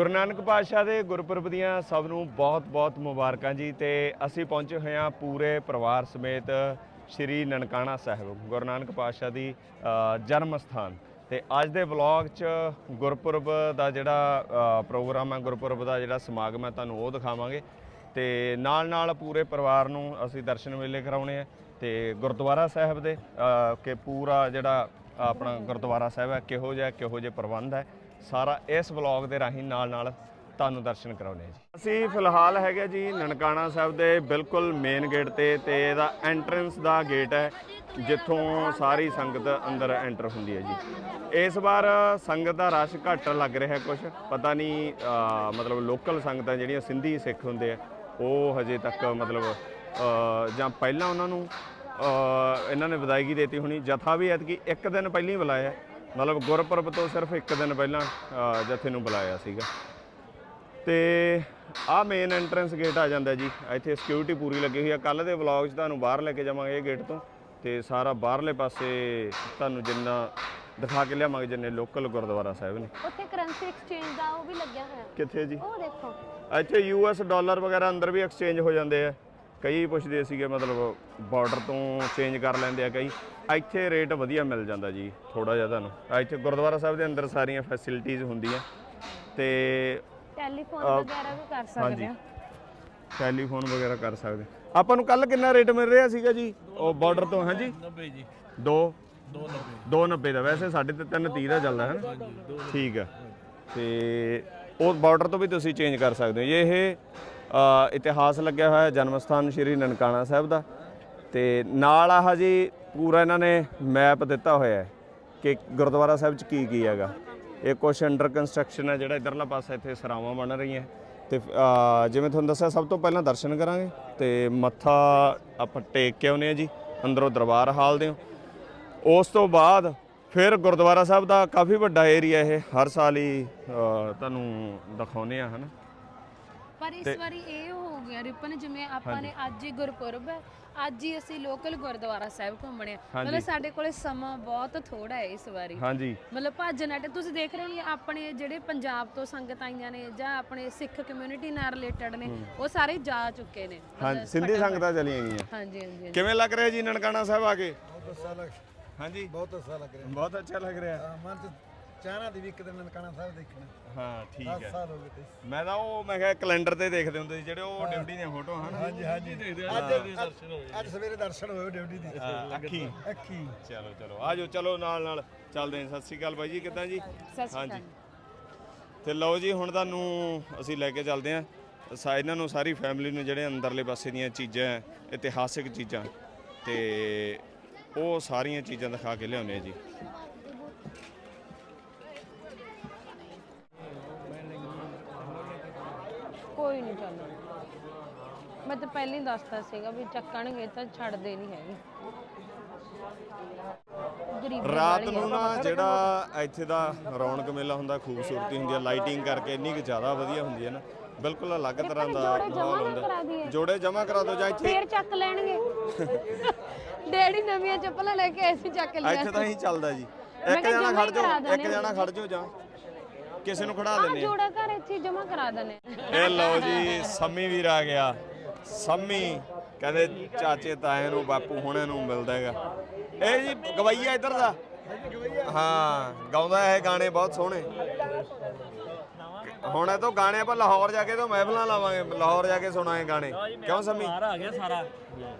ਗੁਰੂ ਨਾਨਕ ਪਾਤਸ਼ਾਹ ਦੇ ਗੁਰਪੁਰਬ ਦੀਆਂ ਸਭ ਨੂੰ ਬਹੁਤ-ਬਹੁਤ ਮੁਬਾਰਕਾਂ ਜੀ ਤੇ ਅਸੀਂ ਪਹੁੰਚੇ ਹੋਏ ਹਾਂ ਪੂਰੇ ਪਰਿਵਾਰ ਸਮੇਤ ਸ਼੍ਰੀ ਨਨਕਾਣਾ ਸਾਹਿਬ, ਗੁਰੂ ਨਾਨਕ ਪਾਤਸ਼ਾਹ ਦੀ ਜਨਮ ਸਥਾਨ। ਤੇ ਅੱਜ ਦੇ ਵਲੌਗ 'ਚ ਗੁਰਪੁਰਬ ਦਾ ਜਿਹੜਾ ਪ੍ਰੋਗਰਾਮ ਹੈ ਗੁਰਪੁਰਬ ਦਾ ਜਿਹੜਾ ਸਮਾਗਮ ਹੈ ਤੁਹਾਨੂੰ ਉਹ ਦਿਖਾਵਾਂਗੇ। ਤੇ ਨਾਲ ਨਾਲ ਪੂਰੇ ਪਰਿਵਾਰ ਨੂੰ ਅਸੀਂ ਦਰਸ਼ਨ ਮੇਲੇ ਕਰਾਉਣੇ ਆ। ਤੇ ਗੁਰਦੁਆਰਾ ਸਾਹਿਬ ਦੇ ਕਿ ਪੂਰਾ ਜਿਹੜਾ ਆਪਣਾ ਗੁਰਦੁਆਰਾ ਸਾਹਿਬ ਹੈ ਕਿਹੋ ਜਿਹਾ, ਕਿਹੋ ਜਿਹੇ ਪ੍ਰਬੰਧ ਹੈ ਸਾਰਾ ਇਸ ਵਲੌਗ ਦੇ ਰਾਹੀਂ ਨਾਲ ਨਾਲ ਤੁਹਾਨੂੰ ਦਰਸ਼ਨ ਕਰਾਉਣੇ ਜੀ। ਅਸੀਂ ਫਿਲਹਾਲ ਹੈਗੇ ਜੀ ਨਨਕਾਣਾ ਸਾਹਿਬ ਦੇ ਬਿਲਕੁਲ ਮੇਨ ਗੇਟ ਤੇ ਤੇ ਇਹਦਾ ਐਂਟਰੈਂਸ ਦਾ ਗੇਟ ਹੈ, ਜਿੱਥੋਂ ਸਾਰੀ ਸੰਗਤ ਅੰਦਰ ਐਂਟਰ ਹੁੰਦੀ ਹੈ ਜੀ। ਇਸ ਵਾਰ ਸੰਗਤ ਦਾ ਰਸ਼ ਘੱਟ ਲੱਗ ਰਿਹਾ ਕੁਝ ਪਤਾ ਨਹੀਂ ਮਤਲਬ ਲੋਕਲ ਸੰਗਤਾਂ ਜਿਹੜੀਆਂ ਸਿੰਧੀ ਸਿੱਖ ਹੁੰਦੇ ਆ, ਉਹ ਹਜੇ ਤੱਕ ਮਤਲਬ ਜਾਂ ਪਹਿਲਾਂ ਉਹਨਾਂ ਨੂੰ ਇਹਨਾਂ ਨੇ ਵਿਦਾਇਗੀ ਦੇਤੀ ਹੋਣੀ। ਜਥਾ ਵੀ ਐਤਕੀ ਇੱਕ ਦਿਨ ਪਹਿਲਾਂ ਹੀ ਬੁਲਾਇਆ। ਮਤਲਬ ਗੁਰਪੁਰਬ ਤੋਂ ਸਿਰਫ ਇੱਕ ਦਿਨ ਪਹਿਲਾਂ ਜਥੇ ਨੂੰ ਬੁਲਾਇਆ ਸੀਗਾ। ਤੇ ਆਹ ਮੇਨ ਐਂਟਰੈਂਸ ਗੇਟ ਆ ਜਾਂਦਾ ਜੀ। ਇੱਥੇ ਸਿਕਿਉਰਿਟੀ ਪੂਰੀ ਲੱਗੀ ਹੋਈ ਆ। ਕੱਲ ਦੇ ਵਲੌਗ 'ਚ ਤੁਹਾਨੂੰ ਬਾਹਰ ਲੈ ਕੇ ਜਾਵਾਂਗੇ ਇਹ ਗੇਟ ਤੋਂ। ਤੇ ਸਾਰਾ ਬਾਹਰਲੇ ਪਾਸੇ ਤੁਹਾਨੂੰ ਜਿੰਨਾ ਦਿਖਾ ਕੇ ਲਿਆਵਾਂਗੇ ਜਿੰਨੇ ਲੋਕਲ ਗੁਰਦੁਆਰਾ ਸਾਹਿਬ ਨੇ। ਉੱਥੇ ਕਰੰਸੀ ਐਕਸਚੇਂਜ ਦਾ ਉਹ ਵੀ ਲੱਗਿਆ ਹੋਇਆ। ਕਿੱਥੇ ਜੀ? ਉਹ ਦੇਖੋ। ਇੱਥੇ ਯੂਐਸ ਡਾਲਰ ਵਗੈਰਾ ਅੰਦਰ ਵੀ ਐਕਸਚੇਂਜ ਹੋ ਜਾਂਦੇ ਆ। ਕਈ ਪੁੱਛਦੇ ਸੀਗੇ ਮਤਲਬ ਬਾਰਡਰ ਤੋਂ ਚੇਂਜ ਕਰ ਲੈਂਦੇ ਆ ਕਈ। ਇੱਥੇ ਰੇਟ ਵਧੀਆ ਮਿਲ ਜਾਂਦਾ ਜੀ ਥੋੜਾ ਜਿਹਾ ਤੁਹਾਨੂੰ। ਇੱਥੇ ਗੁਰਦੁਆਰਾ ਸਾਹਿਬ ਦੇ ਅੰਦਰ ਸਾਰੀਆਂ ਫੈਸਿਲਿਟੀਆਂ ਹੁੰਦੀਆਂ। ਤੇ ਟੈਲੀਫੋਨ ਵਗੈਰਾ ਵੀ ਕਰ ਸਕਦੇ ਆ। ਟੈਲੀਫੋਨ ਵਗੈਰਾ ਕਰ ਸਕਦੇ। ਆਪਾਂ ਨੂੰ ਕੱਲ ਕਿੰਨਾ ਰੇਟ ਮਿਲ ਰਿਹਾ ਸੀਗਾ ਜੀ? ਉਹ ਬਾਰਡਰ ਤੋਂ ਹਾਂਜੀ 90 ਜੀ। 2 290 290 ਦਾ ਵੈਸੇ ਸਾਡੇ ਤੇ 330 ਦਾ ਚੱਲਦਾ ਹੈ? ਨਾ ਠੀਕ ਆ। ਤੇ ਉਹ ਬਾਰਡਰ ਤੋਂ ਵੀ ਤੁਸੀਂ ਚੇਂਜ ਕਰ ਸਕਦੇ ਹੋ। ਇਹ ਇਤਿਹਾਸ ਲੱਗਿਆ ਹੋਇਆ ਹੈ ਜਨਮ ਸਥਾਨ ਸ਼੍ਰੀ ਨਨਕਾਣਾ ਸਾਹਿਬ ਦਾ, ਤੇ ਨਾਲ ਆਹ ਜੀ ਪੂਰਾ ਇਹਨਾਂ ਨੇ ਮੈਪ ਦਿੱਤਾ ਹੋਇਆ ਹੈ ਕਿ ਗੁਰਦੁਆਰਾ ਸਾਹਿਬ ਚ ਕੀ ਕੀ ਹੈਗਾ। ਇਹ ਕੁਛ ਅੰਡਰ ਕੰਸਟਰਕਸ਼ਨ ਹੈ, ਜਿਹੜਾ ਇਧਰਲਾ ਪਾਸਾ ਇੱਥੇ ਸਰਾਵਾਂ ਬਣ ਰਹੀਆਂ। ਤੇ ਜਿਵੇਂ ਤੁਹਾਨੂੰ ਦੱਸਿਆ, ਸਭ ਤੋਂ ਪਹਿਲਾਂ ਦਰਸ਼ਨ ਕਰਾਂਗੇ। ਤੇ ਮੱਥਾ ਆਪਾਂ ਟੇਕ ਕੇ ਆਉਨੇ ਆ ਜੀ, ਅੰਦਰੋਂ ਦਰਬਾਰ ਹਾਲ ਦੇ ਉਸ ਤੋਂ ਬਾਅਦ ਫਿਰ ਗੁਰਦੁਆਰਾ ਸਾਹਿਬ ਦਾ ਕਾਫੀ ਵੱਡਾ ਏਰੀਆ ਇਹ ਹਰ ਸਾਲ ਹੀ ਅ, ਤੁਹਾਨੂੰ ਦਿਖਾਉਨੇ ਆ ਹਨਾ? ਪਰ ਇਸ ਵਾਰੀ ਇਹ ਹੋ ਗਿਆ ਰਿਪਨ ਜਿਵੇਂ ਆਪਾਂ ਨੇ ਅੱਜ ਹੀ ਗੁਰਪੁਰਬ ਹੈ ਅੱਜ ਹੀ ਅਸੀਂ ਲੋਕਲ ਗੁਰਦੁਆਰਾ ਸਾਹਿਬ ਘੁੰਮਣੇ ਆ। ਮਤਲਬ ਸਾਡੇ ਕੋਲੇ ਸਮਾਂ ਬਹੁਤ ਥੋੜਾ ਹੈ ਇਸ ਵਾਰੀ। ਹਾਂਜੀ। ਮਤਲਬ ਭੱਜ ਨੱਟ ਤੁਸੀਂ ਦੇਖ ਰਹੇ ਹੋ ਆਪਣੇ ਜਿਹੜੇ ਪੰਜਾਬ ਤੋਂ ਸੰਗਤ ਆਈਆਂ ਨੇ ਜਾਂ ਆਪਣੇ ਸਿੱਖ ਕਮਿਊਨਿਟੀ ਨਾਲ ਰਿਲੇਟਡ ਨੇ ਉਹ ਸਾਰੇ ਜਾ ਚੁੱਕੇ ਨੇ। ਹਾਂਜੀ ਸਿੰਧੀ ਸੰਗਤਾਂ ਚਲੀਆਂ ਗਈਆਂ। ਹਾਂਜੀ ਹਾਂਜੀ। ਹਾਂਜੀ। ਕਿਵੇਂ ਲੱਗ ਰਿਹਾ ਜੀ ਨਨਕਾਣਾ ਸਾਹਿਬ ਆ ਕੇ? ਬਹੁਤ ਅੱਛਾ ਲੱਗ ਹਾਂਜੀ। ਬਹੁਤ ਅੱਛਾ ਲੱਗ ਰਿਹਾ। ਬਹੁਤ ਅੱਛਾ ਲੱਗ ਰਿਹਾ। ਮਨ ਚ ਚਾਹਨਾ ਦੀ ਵੀ ਇੱਕ ਦਿਨ ਨਨਕਾਣਾ ਸਾਹਿਬ ਦੇਖਣਾ। ਹਾਂ ਠੀਕ 10 ਹੈ। ਸਾਲ ਹੋ ਗਏ ਤੇ। ਮੈਂ ਤਾਂ ਉਹ ਮੈਂ ਕਿਹਾ ਕੈਲੰਡਰ ਤੇ ਦੇਖਦੇ ਹੁੰਦੇ ਸੀ ਜਿਹੜੇ ਉਹ ਡਿਊਟੀ ਦੀਆਂ ਫੋਟੋ ਹਨ? ਹਾਂਜੀ ਹਾਂਜੀ। ਅੱਜ ਅੱਜ ਸਵੇਰੇ ਦਰਸ਼ਨ ਹੋਏ ਡਿਊਟੀ ਦੀ। ਅੱਖੀ। ਅੱਖੀ। ਚਲੋ ਚਲੋ। ਆਜੋ ਚਲੋ ਨਾਲ ਨਾਲ ਚੱਲਦੇ ਹਾਂ। ਸਤਿ ਸ਼੍ਰੀ ਅਕਾਲ ਬਾਈ ਜੀ ਕਿੱਦਾਂ ਜੀ? ਸਤਿ ਸ਼੍ਰੀ ਹਾਂਜੀ। ਅਕਾਲ ਤੇ ਲਓ ਜੀ ਹੁਣ ਤੁਹਾਨੂੰ ਅਸੀਂ ਲੈ ਕੇ ਚੱਲਦੇ ਹਾਂ। ਸਾ ਇਹਨਾਂ ਨੂੰ ਸਾਰੀ ਫੈਮਿਲੀ ਨੂੰ ਜਿਹੜੇ ਅੰਦਰਲੇ ਪਾਸੇ ਦੀਆਂ ਚੀਜ਼ਾਂ ਹੈ, ਇਤਿਹਾਸਿਕ ਚੀਜ਼ਾਂ। ਤੇ ਉਹ ਸਾਰੀਆਂ ਚੀਜ਼ਾਂ ਦਿਖਾ ਕੇ ਲਿਆਉਂਦੇ ਆ ਜੀ। ਕੋਈ ਨਹੀਂ ਚੱਲਦਾ। ਮੈਂ ਤਾਂ ਪਹਿਲਾਂ ਹੀ ਦੱਸਤਾ ਸੀਗਾ ਵੀ ਚੱਕਣਗੇ ਤਾਂ ਛੱਡਦੇ ਨਹੀਂ ਹੈਗੇ। ਗਰੀਬੀ ਰਾਤ ਵਾਲੀ ਆ। ਨੂੰ ਨਾ ਜਿਹੜਾ ਇੱਥੇ ਦਾ ਰੌਣਕ ਮੇਲਾ ਹੁੰਦਾ ਖੂਬਸੂਰਤੀ ਹੁੰਦੀ ਹੈ ਲਾਈਟਿੰਗ ਕਰਕੇ ਇੰਨੀ ਕੁ ਜ਼ਿਆਦਾ ਵਧੀਆ ਹੁੰਦੀ ਹੈ ਨਾ। ਬਿਲਕੁਲ ਅਲੱਗ ਤਰ੍ਹਾਂ ਦਾ ਜੋੜੇ ਮਾਹੌਲ ਨਾ ਕਰਾ ਹੁੰਦਾ ਦਈਏ। ਜੋੜੇ ਜਮਾ ਕਰਾ ਦਿਓ ਜਾਂ ਇੱਥੇ ਫੇਰ ਚੱਕ ਲੈਣਗੇ। ਡੈਡੀ ਨਵੀਆਂ ਚੱਪਲਾਂ ਲੈ ਕੇ ਆਏ ਸੀ ਚੱਕ ਲਿਆ ਇੱਥੇ ਤਾਂ ਹੀ ਚੱਲਦਾ ਜੀ। ਇੱਕ ਕਿਹਾ ਜਣਾ ਜਮਾਂ ਖੜ ਹੀ ਕਰਾ ਜਾਓ ਇੱਕ ਜਣਾ ਖੜ ਜਾਓ ਜਾਂ ਕਿਸੇ ਨੂੰ ਖੜਾ ਆ ਜੋੜਾ ਘਰ ਇੱਥੇ ਜਮਾ ਕਰਾ ਦਨੇ ਇਹ ਲਓ ਜੀ ਸੰਮੀ ਵੀਰ ਆ ਗਿਆ। ਸੰਮੀ ਕਹਿੰਦੇ ਚਾਚੇ ਤਾਏ ਨੂੰ ਬਾਪੂ ਹੁਣੇ ਨੂੰ ਮਿਲਦਾ ਹੈਗਾ। ਇਹ ਜੀ ਗਵਈਆ ਇੱਧਰ ਦਾ? ਹਾਂ ਗਾਉਂਦਾ ਇਹ ਗਾਣੇ ਬਹੁਤ ਸੋਹਣੇ। ਹੁਣ ਇਹ ਤੋਂ ਗਾਣੇ ਆਪਾਂ ਲਾਹੌਰ ਜਾ ਕੇ ਤੋਂ ਮਹਿਫਲਾਂ ਲਾਵਾਂਗੇ ਲਾਹੌਰ ਜਾ ਕੇ ਸੁਣਾਏ ਗਾਣੇ। ਕਿਉਂ ਸੰਮੀ? ਪਰਿਵਾਰ ਆ ਗਿਆ ਸਾਰਾ।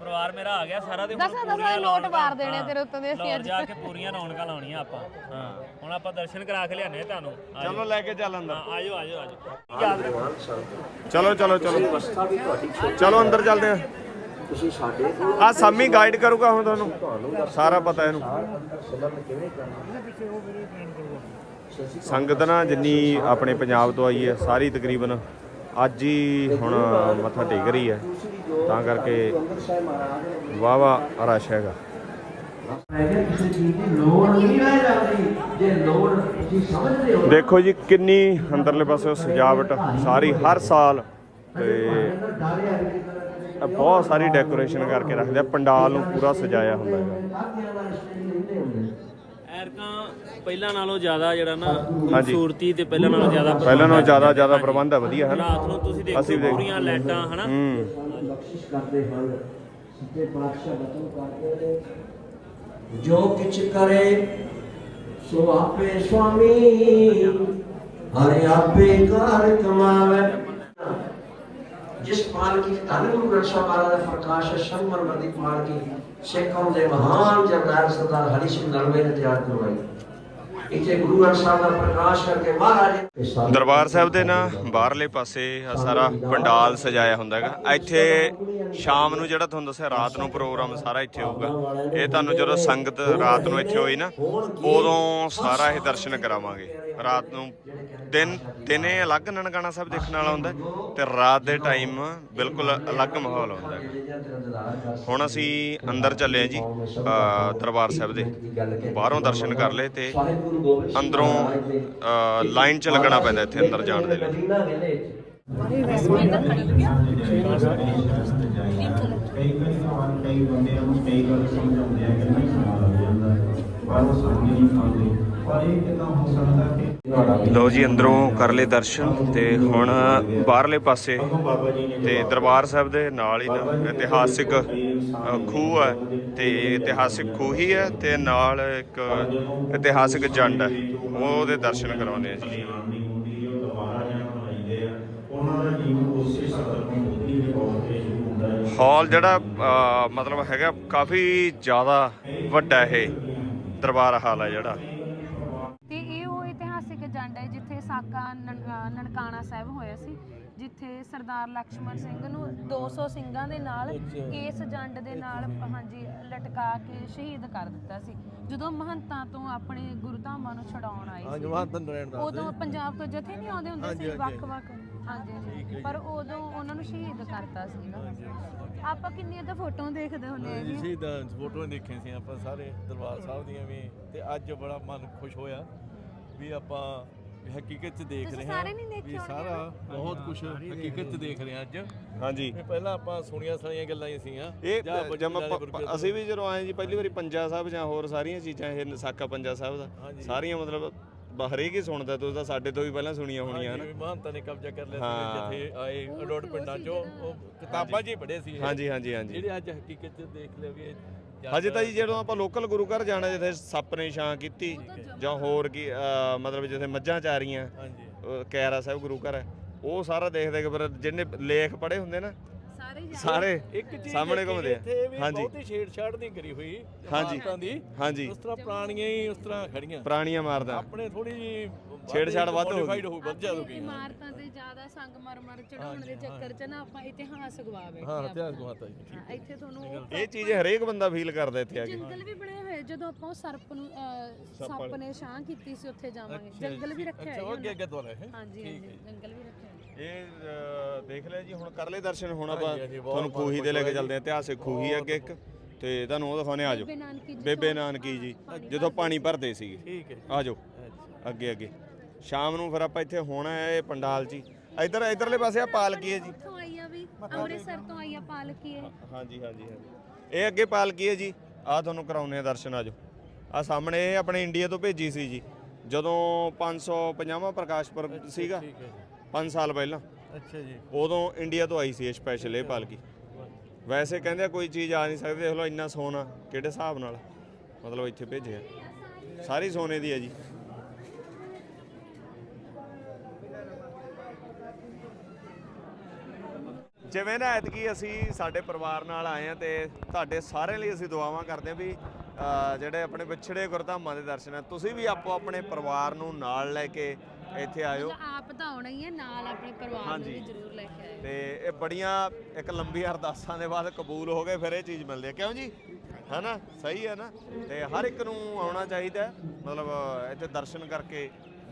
ਪਰਿਵਾਰ ਮੇਰਾ ਆ ਗਿਆ ਸਾਰਾ ਤੇ ਹੁਣ ਦਸਾਂ ਦਸਾਂ ਨੋਟ ਮਾਰ ਦੇਣੇ ਤੇਰੇ ਉੱਤੇ ਦੇ ਲਾਹੌਰ ਜਾ ਕੇ ਪੂਰੀਆਂ ਰੌਣਕਾਂ ਲਾਉਣੀਆਂ ਆਪਾਂ। ਹਾਂ। ਹੁਣ ਆਪਾਂ ਦਰਸ਼ਨ ਕਰਾ ਕੇ ਲਿਆਨੇ ਤੁਹਾਨੂੰ। ਚਲੋ ਲੈ ਕੇ ਚੱਲ ਅੰਦਰ ਆਜੋ ਆਜੋ ਆਜੋ ਚਲੋ ਚਲੋ ਚਲੋ। ਚਲੋ ਅੰਦਰ ਚੱਲਦੇ ਆ ਆ ਸਾਮੀ ਗਾਈਡ ਕਰੂਗਾ ਹੁਣ ਤੁਹਾਨੂੰ। ਸਾਰਾ ਪਤਾ ਇਹਨੂੰ। ਸੰਗਤ ਨਾ ਜਿੰਨੀ ਆਪਣੇ ਪੰਜਾਬ ਤੋਂ ਆਈ ਹੈ, ਸਾਰੀ ਤਕਰੀਬਨ ਅੱਜ ਹੀ ਹੁਣ ਮੱਥਾ ਟੇਕ ਰਹੀ ਹੈ। ਤਾਂ ਕਰਕੇ ਵਾਹ ਵਾਹ ਰਸ਼ ਹੈਗਾ। ਦੇਖੋ ਜੀ, ਕਿੰਨੀ ਅੰਦਰਲੇ ਪਾਸੇ ਸਜਾਵਟ ਸਾਰੀ, ਹਰ ਸਾਲ ਤੇ ਬਹੁਤ ਸਾਰੀ ਡੈਕੋਰੇਸ਼ਨ ਕਰਕੇ ਰੱਖਦੇ ਆ। ਪੰਡਾਲ ਨੂੰ ਪੂਰਾ ਸਜਾਇਆ ਹੁੰਦਾ ਹੈਗਾ ਕਾਹਦੀਆਂ ਦਾ ਇਸ਼ਟ ਨਹੀਂ ਹੁੰਦੇ ਹੁੰਦੇ ਐਰਕਾਂ ਪਹਿਲਾਂ ਨਾਲੋਂ ਜ਼ਿਆਦਾ ਜਿਹੜਾ ਨਾ। ਖੂਬਸੂਰਤੀ ਤੇ ਪਹਿਲਾਂ ਨਾਲੋਂ ਜ਼ਿਆਦਾ ਪਹਿਲਾਂ ਨਾਲੋਂ ਜ਼ਿਆਦਾ ਜ਼ਿਆਦਾ ਪ੍ਰਬੰਧ ਹੈ ਵਧੀਆ ਹੈ ਰਾਤ ਨੂੰ ਤੁਸੀਂ ਦੇਖੋ ਅਸੀਂ ਵੀ ਦੇਖ- ਪੂਰੀਆਂ ਲਾਈਟਾਂ ਹਨਾ? ਹੂੰ। ਬਖਸ਼ਿਸ਼ ਕਰਦੇ ਹਨ। ਸੱਚੇ ਪਾਤਸ਼ਾਹ ਬਚਨ ਕਰਦੇ ਨੇ। ਜੋ ਕਿਛ ਕਰੇ ਸੋ ਆਪੇ ਸੁਆਮੀ। ਹਰਿ ਆਪੇ ਕਾਰ ਕਮਾਵੇ। ਜਿਸ ਪਾਲਕੀ ਧੰਨ ਗੁਰੂ ਗ੍ਰੰਥ ਸਾਹਿਬ ਮਹਾਰਾਜ ਦਾ ਪ੍ਰਕਾਸ਼ ਹੈ ਸੰਗਮਰਮਰ ਦੀ ਪਾਲਕੀ ਸਿੱਖਾਂ ਦੇ ਮਹਾਨ ਜਰਨੈਲ ਸਰਦਾਰ ਹਰੀ ਸਿੰਘ ਨਲਵੇ ਨੇ ਤਿਆਰ ਕਰਵਾਈ। ਇੱਥੇ ਗੁਰੂ ਗ੍ਰੰਥ ਸਾਹਿਬ ਦਾ ਪ੍ਰਕਾਸ਼ ਕਰਕੇ ਮਹਾਰਾਜ ਦਰਬਾਰ ਸਾਹਿਬ ਦੇ ਨਾ ਬਾਹਰਲੇ ਪਾਸੇ ਆਹ ਸਾਰਾ ਪੰਡਾਲ ਸਜਾਇਆ ਹੁੰਦਾ ਹੈਗਾ। ਇੱਥੇ ਸ਼ਾਮ ਨੂੰ ਜਿਹੜਾ ਤੁਹਾਨੂੰ ਦੱਸਿਆ, ਰਾਤ ਨੂੰ ਪ੍ਰੋਗਰਾਮ ਸਾਰਾ ਇੱਥੇ ਹੋਊਗਾ। ਇਹ ਤੁਹਾਨੂੰ ਜਦੋਂ ਸੰਗਤ ਰਾਤ ਨੂੰ ਇੱਥੇ ਹੋਈ ਨਾ, ਉਦੋਂ ਸਾਰਾ ਇਹ ਦਰਸ਼ਨ ਕਰਾਵਾਂਗੇ। ਰਾਤ ਨੂੰ ਦਿਨ, ਦਿਨੇ ਅਲੱਗ ਨਨਕਾਣਾ ਸਾਹਿਬ ਦੇਖਣ ਵਾਲਾ ਹੁੰਦਾ ਹੈ ਤੇ ਰਾਤ ਦੇ ਟਾਈਮ ਬਿਲਕੁਲ ਅਲੱਗ ਮਾਹੌਲ ਹੁੰਦਾ ਹੈ ਹੁਣ ਅਸੀਂ ਅੰਦਰ ਚੱਲੇ ਆ ਜੀ ਦਰਬਾਰ ਸਾਹਿਬ ਦੇ। ਬਾਹਰੋਂ ਦਰਸ਼ਨ ਕਰ ਲਏ ਤੇ ਅੰਦਰੋਂ ਲਾਈਨ 'ਚ ਲੱਗਣਾ ਪੈਂਦਾ ਇੱਥੇ ਅੰਦਰ ਜਾਣ ਦੇ ਲਈ। ਕਈ ਕਈ ਵਾਰ ਕਈ ਬੰਦਿਆਂ ਨੂੰ ਕਈ ਗੱਲ ਸਮਝਾਉਂਦੇ ਆ ਕਿ ਨਹੀਂ ਸਮਝ ਆ ਜਾਂਦਾ। ਪਰ ਉਹ ਸਮਝ ਨਹੀਂ ਪਾਉਂਦੇ ਪਰ ਇਹ ਕਿਦਾਂ ਹੋ ਸਕਦਾ ਕਿ ਲੋ ਜੀ, ਅੰਦਰੋਂ ਕਰ ਲਏ ਦਰਸ਼ਨ ਤੇ ਹੁਣ ਬਾਹਰਲੇ ਪਾਸੇ ਬਾਬਾ ਤੇ ਦਰਬਾਰ ਸਾਹਿਬ ਦੇ ਨਾਲ ਹੀ ਇਤਿਹਾਸਿਕ ਖੂਹ ਹੈ ਤੇ ਇਤਿਹਾਸਿਕ ਖੂਹ ਹੀ ਹੈ ਤੇ ਨਾਲ ਇੱਕ ਇਤਿਹਾਸਿਕ ਜੰਡ ਹੈ। ਉਹਦੇ ਦਰਸ਼ਨ ਕਰਾਉਂਦੇ ਆ ਜੀ। ਹਾਲ ਜਿਹੜਾ ਮਤਲਬ ਹੈਗਾ ਕਾਫੀ ਜ਼ਿਆਦਾ ਵੱਡਾ ਇਹ ਦਰਬਾਰ ਹਾਲ ਹੈ ਜਿਹੜਾ। ਨਨ- ਨਨਕਾਣਾ ਸਾਹਿਬ ਹੋਇਆ ਸੀ ਜਿੱਥੇ ਸਰਦਾਰ ਲਕਸ਼ਮਣ ਸਿੰਘ ਨੂੰ 200 ਸਿੰਘਾਂ ਦੇ ਨਾਲ ਕੇਸ ਜੰਡ ਦੇ ਨਾਲ ਹਾਂਜੀ ਲਟਕਾ ਕੇ ਸ਼ਹੀਦ ਕਰ ਦਿੱਤਾ ਸੀ। ਜਦੋਂ ਮਹੰਤਾਂ ਤੋਂ ਆਪਣੇ ਗੁਰੂ ਧਾਮਾਂ ਨੂੰ ਛਡਾਉਣ ਆਏ ਹਾਂ ਸੀ ਜਵਾਨ ਨਰੇਣ ਦੱਸ ਪੰਜਾਬ ਤੋਂ ਜਥੇ ਨਹੀਂ ਆਉਂਦੇ ਹੁੰਦੇ ਸੀ ਵੱਖ-ਵੱਖ। ਹਾਂਜੀ ਪਰ ਉਦੋਂ ਉਹਨਾਂ ਨੂੰ ਸ਼ਹੀਦ ਕਰਤਾ ਸੀ ਆਪਾਂ ਕਿੰਨੀਆਂ ਤਾਂ ਫੋਟੋਆਂ ਦੇਖਦੇ ਹੁੰਦੇ ਆ। ਜੀ ਜੀ ਦਾ ਫੋਟੋਆਂ ਦੇਖੀਆਂ ਸੀ ਆਪਾਂ ਸਾਰੇ ਦਰਬਾਰ ਸਾਹਿਬ ਦੀਆਂ ਵੀ ਤੇ ਅੱਜ ਬੜਾ ਮਨ ਖੁਸ਼ ਹੋਇਆ ਵੀ ਆਪਾਂ ਹਕੀਕਤ 'ਚ ਦੇਖ ਤੁਸੀਂ ਰਹੇ ਸਾਰੇ ਹਾਂ ਨਹੀਂ ਦੇਖੇ ਵੀ ਹੋਣਗੇ ਸਾਰਾ ਬਹੁਤ ਕੁਝ ਹਕੀਕਤ 'ਚ ਦੇਖ ਰਹੇ ਹਾਂ ਅੱਜ। ਹਾਂਜੀ। ਵੀ ਪਹਿਲਾਂ ਆਪਾਂ ਸੁਣੀਆਂ ਸੁਣੀਆਂ ਗੱਲਾਂ ਹੀ ਸੀਗੀਆਂ ਇਹ ਜਾਂ ਜਦ ਬਚਪਨ ਵਾਲੇ ਆਪਾਂ- ਗੁਰਪੁਰਬ ਅਸੀਂ ਵੀ ਜਦੋਂ ਆਏ ਜੀ ਪਹਿਲੀ ਵਾਰੀ ਪੰਜਾ ਸਾਹਿਬ ਜਾਂ ਹੋਰ ਸਾਰੀਆਂ ਚੀਜ਼ਾਂ ਇਹ ਸਾਕਾ ਪੰਜਾ ਸਾਹਿਬ ਦਾ। ਸਾਰੀਆਂ ਮਤਲਬ ਬ- ਹਰੇਕ ਹੀ ਸੁਣਦਾ ਤੁਸੀਂ ਤਾਂ ਸਾਡੇ ਤੋਂ ਵੀ ਪਹਿਲਾਂ ਸੁਣੀਆਂ ਹੋਣੀਆਂ ਹਨ? ਮਹੰਤਾਂ ਨੇ ਕਬਜ਼ਾ ਕਰ ਲਿਆ। ਸੀ ਜਿੱਥੇ ਆਏ ਅਡੋਟ ਪਿੰਡਾਂ 'ਚੋਂ ਉਹ ਕਿਤਾਬਾਂ 'ਚ ਹੀ ਪੜ੍ਹੇ ਸੀ ਇਹ। ਹਾਂਜੀ ਹਾਂਜੀ ਹਾਂਜੀ। ਜਿਹੜੇ ਅੱਜ ਹਕੀਕਤ 'ਚ ਦੇਖ ਲਿਆ ਵੀ ਇਹ ਹਜੇ ਤਾਂ ਜੀ ਜਦੋਂ ਆਪਾਂ ਲੋਕਲ ਗੁਰੂ ਘਰ ਜਾਣਾ ਜਿੱਥੇ ਸੱਪ ਨੇ ਛਾਂ ਕੀਤੀ ਜਾਂ ਹੋਰ ਕੀ ਮਤਲਬ ਜਿੱਥੇ ਮੱਝਾਂ ਚਾਰੀਆਂ ਹਾਂਜੀ। ਕੈਰਾ ਸਾਹਿਬ ਗੁਰੂ ਘਰ ਹੈ ਉਹ ਸਾਰਾ ਦੇਖਦੇ ਕਿ ਫਿਰ ਜਿਹਨੇ ਲੇਖ ਪੜ੍ਹੇ ਹੁੰਦੇ ਨਾ ਸਾਰੇ ਇੱਕ ਚੀਜ਼ ਸਾਹਮਣੇ ਦੇਖੀ ਘੁੰਮਦੇ ਆ। ਇੱਥੇ ਵੀ ਹਾਂਜੀ। ਬਹੁਤੀ ਛੇੜਛਾੜ ਨਹੀਂ ਕਰੀ ਹੋਈ ਹਾਂਜੀ। ਦੀ। ਹਾਂਜੀ। ਉਸ ਤਰ੍ਹਾਂ ਪੁਰਾਣੀਆਂ ਹੀ ਉਸ ਤਰ੍ਹਾਂ ਖੜੀਆਂ। ਪੁਰਾਣੀਆਂ ਮਾਰਦਾ ਆਪਣੇ ਥੋੜੀ ਜੀ ਛੇੜਛਾੜ ਵੱਧ ਹੋ ਗਈ। ਹੋ ਵੱਧ ਜ਼ਿਆਦਾ ਹੋ ਗਈ। ਇਮਾਰਤਾਂ ਤੇ ਜ਼ਿਆਦਾ ਸੰਗਮਰਮਰ ਚੜਾਉਣ ਦੇ ਚੱਕਰ 'ਚ ਨਾ ਆਪਾਂ ਇਤਿਹਾਸ ਗਵਾ ਬੈਠੇ ਹਾਂ। ਇਤਿਹਾਸ ਗਵਾਤਾ ਜੀ ਹਾਂ, ਇੱਥੇ ਤੁਹਾਨੂੰ ਉਹ ਇਹ ਚੀਜ਼ ਹਰੇਕ ਬੰਦਾ ਫੀਲ ਕਰਦਾ ਇੱਥੇ ਆ ਕੇ। ਜੰਗਲ ਵੀ ਬਣੇ ਹੋਏ ਜਦੋਂ ਆਪਾਂ ਉਹ ਸਰਪ ਨੂੰ ਸੱਪ ਨੇ ਛਾਂ ਕੀਤੀ ਸੀ ਉੱਥੇ ਜਾਵਾਂਗੇ। ਜੰਗਲ ਵੀ ਰੱਖਿਆ ਅੱਛਾ ਹੈ ਉਹ ਅੱਗੇ ਅੱਗੇ ਦੁਆਰਾ ਹੈ? ਹਾਂਜੀ ਹਾਂਜੀ ਜੰਗਲ ਵੀ ਰੱਖਿਆ ਹੈ ਇਹ ਦੇਖ ਲਿਆ ਜੀ ਹੁਣ ਕਰ ਲਏ ਦਰਸ਼ਨ ਹੁਣ ਆਪਾਂ ਤੁਹਾਨੂੰ ਖੂਹੀ ਦੇ ਲੈ ਕੇ ਚੱਲਦੇ ਆ ਇਤਿਹਾਸਿਕ ਖੂਹੀ ਅੱਗੇ ਇੱਕ ਤੇ ਤੁਹਾਨੂੰ ਉਹ ਦਿਖਾਉਣੇ ਆ ਜਾਓ। ਬੇਬੇ ਨਾਨਕੀ ਜੀ ਜੀ ਜਦੋਂ ਪਾਣੀ ਭਰਦੇ ਸੀਗੇ। ਠੀਕ ਹੈ ਆ ਜਾਓ। ਅੱਗੇ ਅੱਗੇ ਸ਼ਾਮ ਨੂੰ ਫਿਰ ਆਪਾਂ ਇੱਥੇ ਹੋਣਾ ਹੈ ਇਹ ਪੰਡਾਲ 'ਚ ਹੀ। ਇੱਧਰ ਇੱਧਰਲੇ ਪਾਸੇ ਆ ਪਾਲਕੀ ਹੈ ਜੀ। ਉੱਥੋਂ ਆਈਆਂ ਵੀ ਅੰਮ੍ਰਿਤਸਰ ਤੋਂ ਆਈਆਂ ਪਾਲਕੀ ਹੈ ਹਾਂਜੀ ਹਾਂਜੀ ਹਾਂਜੀ। ਇਹ ਅੱਗੇ ਪਾਲਕੀ ਹੈ ਜੀ। ਆ ਤੁਹਾਨੂੰ ਕਰਾਉਨੇ ਆ ਦਰਸ਼ਨ ਆ ਜਾਓ ਆ ਸਾਹਮਣੇ ਇਹ ਆਪਣੇ ਇੰਡੀਆ ਤੋਂ ਭੇਜੀ ਸੀ ਜੀ। ਜਦੋਂ 550ਵਾਂ ਪ੍ਰਕਾਸ਼ ਪੁਰਬ ਸੀਗਾ ਠੀਕ ਹੈ 5 ਸਾਲ ਪਹਿਲਾਂ। ਅੱਛਾ ਜੀ। ਉਦੋਂ ਇੰਡੀਆ ਤੋਂ ਆਈ ਸੀ ਇਹ ਸਪੈਸ਼ਲ ਇਹ ਪਾਲਕੀ। ਵੈਸੇ ਕਹਿੰਦੇ ਆ ਕੋਈ ਚੀਜ਼ ਆ ਨਹੀਂ ਸਕਦੀ। ਦੇਖ ਲਓ ਇੰਨਾ ਸੋਨਾ ਕਿਹੜੇ ਹਿਸਾਬ ਨਾਲ ਮਤਲਬ ਇੱਥੇ ਭੇਜਿਆ। ਸਾਰੀ ਸੋਨੇ ਦੀ ਹੈ ਜੀ। ਜਿਵੇਂ ਨਾ ਐਤਕੀ ਅਸੀਂ ਸਾਡੇ ਪਰਿਵਾਰ ਨਾਲ ਆਏ ਆ ਤੇ ਤੁਹਾਡੇ ਸਾਰਿਆਂ ਲਈ ਅਸੀਂ ਦੁਆਵਾਂ ਕਰਦੇ ਆ ਵੀ ਜਿਹੜੇ ਆਪਣੇ ਵਿਛੜੇ ਗੁਰਧਾਮਾਂ ਦੇ ਦਰਸ਼ਨ ਆ ਤੁਸੀਂ ਵੀ ਆਪੋ ਆਪਣੇ ਪਰਿਵਾਰ ਨੂੰ ਨਾਲ ਲੈ ਕੇ ਇੱਥੇ ਆਇਓ। ਆਪ ਤਾਂ ਆਉਣਾ ਹੀ ਹੈ ਨਾਲ ਆਪਣੇ ਪਰਿਵਾਰ ਨੂੰ ਵੀ ਜ਼ਰੂਰ ਲੈ ਕੇ ਆਇਓ। ਤੇ ਇਹ ਬੜੀਆਂ ਇੱਕ ਲੰਬੀ ਅਰਦਾਸਾਂ ਦੇ ਬਾਅਦ ਕਬੂਲ ਹੋ ਗਏ ਫਿਰ ਇਹ ਚੀਜ਼ ਮਿਲਦੀ ਹੈ। ਕਿਉਂ ਜੀ? ਹੈਨਾ? ਸਹੀ ਹੈ ਨਾ? ਤੇ ਹਰ ਇੱਕ ਨੂੰ ਆਉਣਾ ਚਾਹੀਦਾ ਹੈ। ਮਤਲਬ ਇੱਥੇ ਦਰਸ਼ਨ ਕਰਕੇ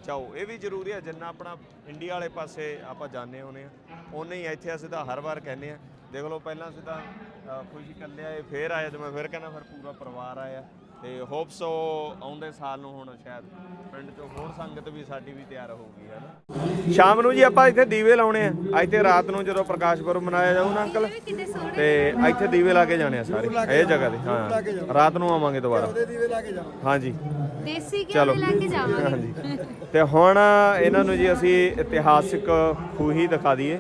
ਜਾਓ, ਇਹ ਵੀ ਜ਼ਰੂਰੀ ਹੈ ਜਿੰਨਾ ਆਪਣਾ ਇੰਡੀਆ ਵਾਲੇ ਪਾਸੇ ਆਪਾਂ ਜਾਣੇ ਹੋਨੇ ਆ ਉਨੇ ਹੀ ਇੱਥੇ ਅਸੀਂ ਤਾਂ ਹਰ ਵਾਰ ਕਹਿੰਦੇ ਆ। ਦੇਖ ਲਓ, ਪਹਿਲਾਂ ਅਸੀਂ ਤਾਂ ਖੁਸ਼ੀ ਕੱਲੇ ਆਏ ਫੇਰ ਆਇਆ, ਤੇ ਮੈਂ ਫਿਰ ਕਹਿੰਦਾ, ਫਿਰ ਪੂਰਾ ਪਰਿਵਾਰ ਆਇਆ। ਤੇ ਹੋਪ ਸੋ ਆਉਂਦੇ ਸਾਲ ਨੂੰ ਹੁਣ ਸ਼ਾਇਦ ਪਿੰਡ ਚੋਂ ਹੋਰ ਸੰਗਤ ਵੀ ਸਾਡੀ ਵੀ ਤਿਆਰ ਹੋਊਗੀ ਹੈ ਨਾ? ਸ਼ਾਮ ਨੂੰ ਜੀ ਆਪਾਂ ਇੱਥੇ ਦੀਵੇ ਲਾਉਣੇ ਆ। ਇੱਥੇ ਰਾਤ ਨੂੰ ਜਦੋਂ ਪ੍ਰਕਾਸ਼ ਪੁਰਬ ਮਨਾਇਆ ਜਾਊ ਨਾ ਅੰਕਲ ਤੇ ਇੱਥੇ ਦੀਵੇ ਲਾ ਕੇ ਜਾਣੇ ਆ ਸਾਰੇ। ਇਹ ਜਗ੍ਹਾ ਤੇ ਹਾਂ। ਰਾਤ ਨੂੰ ਆਵਾਂਗੇ ਦੁਬਾਰਾ। ਹਾਂਜੀ। ਦੇਸੀ ਘਿਓ ਲੈ ਕੇ ਜਾਵਾਂਗੇ। ਹਾਂਜੀ। ਤੇ ਹੁਣ ਇਹਨਾਂ ਨੂੰ ਜੀ ਅਸੀਂ ਇਤਿਹਾਸਿਕ ਖੂਹੀ ਦਿਖਾ ਦਈਏ।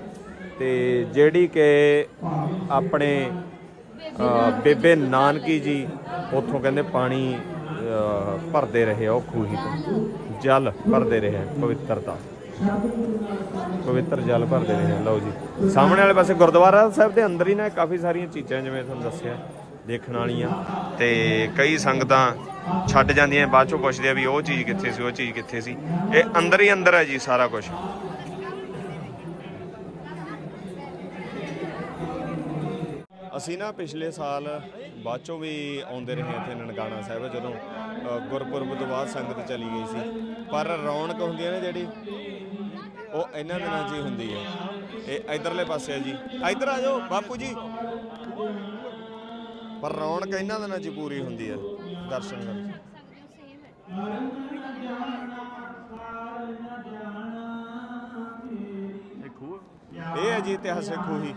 ਤੇ ਜਿਹੜੀ ਕਿ ਆਪਣੇ ਬੇਬੇ ਨਾਨਕੀ ਜੀ ਉੱਥੋਂ ਕਹਿੰਦੇ ਪਾਣੀ ਭਰਦੇ ਰਹੇ ਆ ਉਹ ਖੂਹੀ ਤੋਂ। ਜਲ ਭਰਦੇ ਰਹੇ ਪਵਿੱਤਰਤਾ। ਪਵਿੱਤਰ ਜਲ ਭਰਦੇ ਰਹੇ ਲਓ ਜੀ। ਸਾਹਮਣੇ ਵਾਲੇ ਪਾਸੇ ਗੁਰਦੁਆਰਾ ਸਾਹਿਬ ਦੇ ਅੰਦਰ ਹੀ ਨਾ ਕਾਫੀ ਸਾਰੀਆਂ ਚੀਜ਼ਾਂ ਜਿਵੇਂ ਤੁਹਾਨੂੰ ਦੱਸਿਆ, ਦੇਖਣ ਵਾਲੀਆਂ। ਤੇ ਕਈ ਸੰਗਤਾਂ ਛੱਡ ਜਾਂਦੀਆਂ, ਬਾਅਦ ਚੋਂ ਪੁੱਛਦੇ ਆ ਵੀ ਉਹ ਚੀਜ਼ ਕਿੱਥੇ ਸੀ, ਉਹ ਚੀਜ਼ ਕਿੱਥੇ ਸੀ। ਇਹ ਅੰਦਰ ਹੀ ਅੰਦਰ ਹੈ ਜੀ ਸਾਰਾ ਕੁਝ ਅਸੀਂ ਨਾ ਪਿਛਲੇ ਸਾਲ ਬਾਅਦ ਚੋਂ ਵੀ ਆਉਂਦੇ ਰਹੇ ਇੱਥੇ ਨਨਕਾਣਾ ਸਾਹਿਬ, ਜਦੋਂ ਗੁਰਪੁਰਬ ਤੋਂ ਬਾਅਦ ਸੰਗਤ ਚਲੀ ਗਈ ਸੀ। ਪਰ ਰੌਣਕ ਹੁੰਦੀ ਹੈ ਨਾ ਜਿਹੜੀ, ਉਹ ਇਹਨਾਂ ਦਿਨਾਂ 'ਚ ਹੀ ਹੁੰਦੀ ਹੈ। ਇਹ ਇਧਰਲੇ ਪਾਸੇ ਹੈ ਜੀ। ਇਧਰ ਆ ਜਾਓ, ਬਾਪੂ ਜੀ। ਪਰ ਰੌਣਕ ਇਹਨਾਂ ਦਿਨਾਂ 'ਚ ਹੀ ਪੂਰੀ ਹੁੰਦੀ ਹੈ, ਦਰਸ਼ਨ ਕਰਨ। ਇਹ ਹੈ ਜੀ ਇਤਿਹਾਸਿਕ ਖੂਹੀ।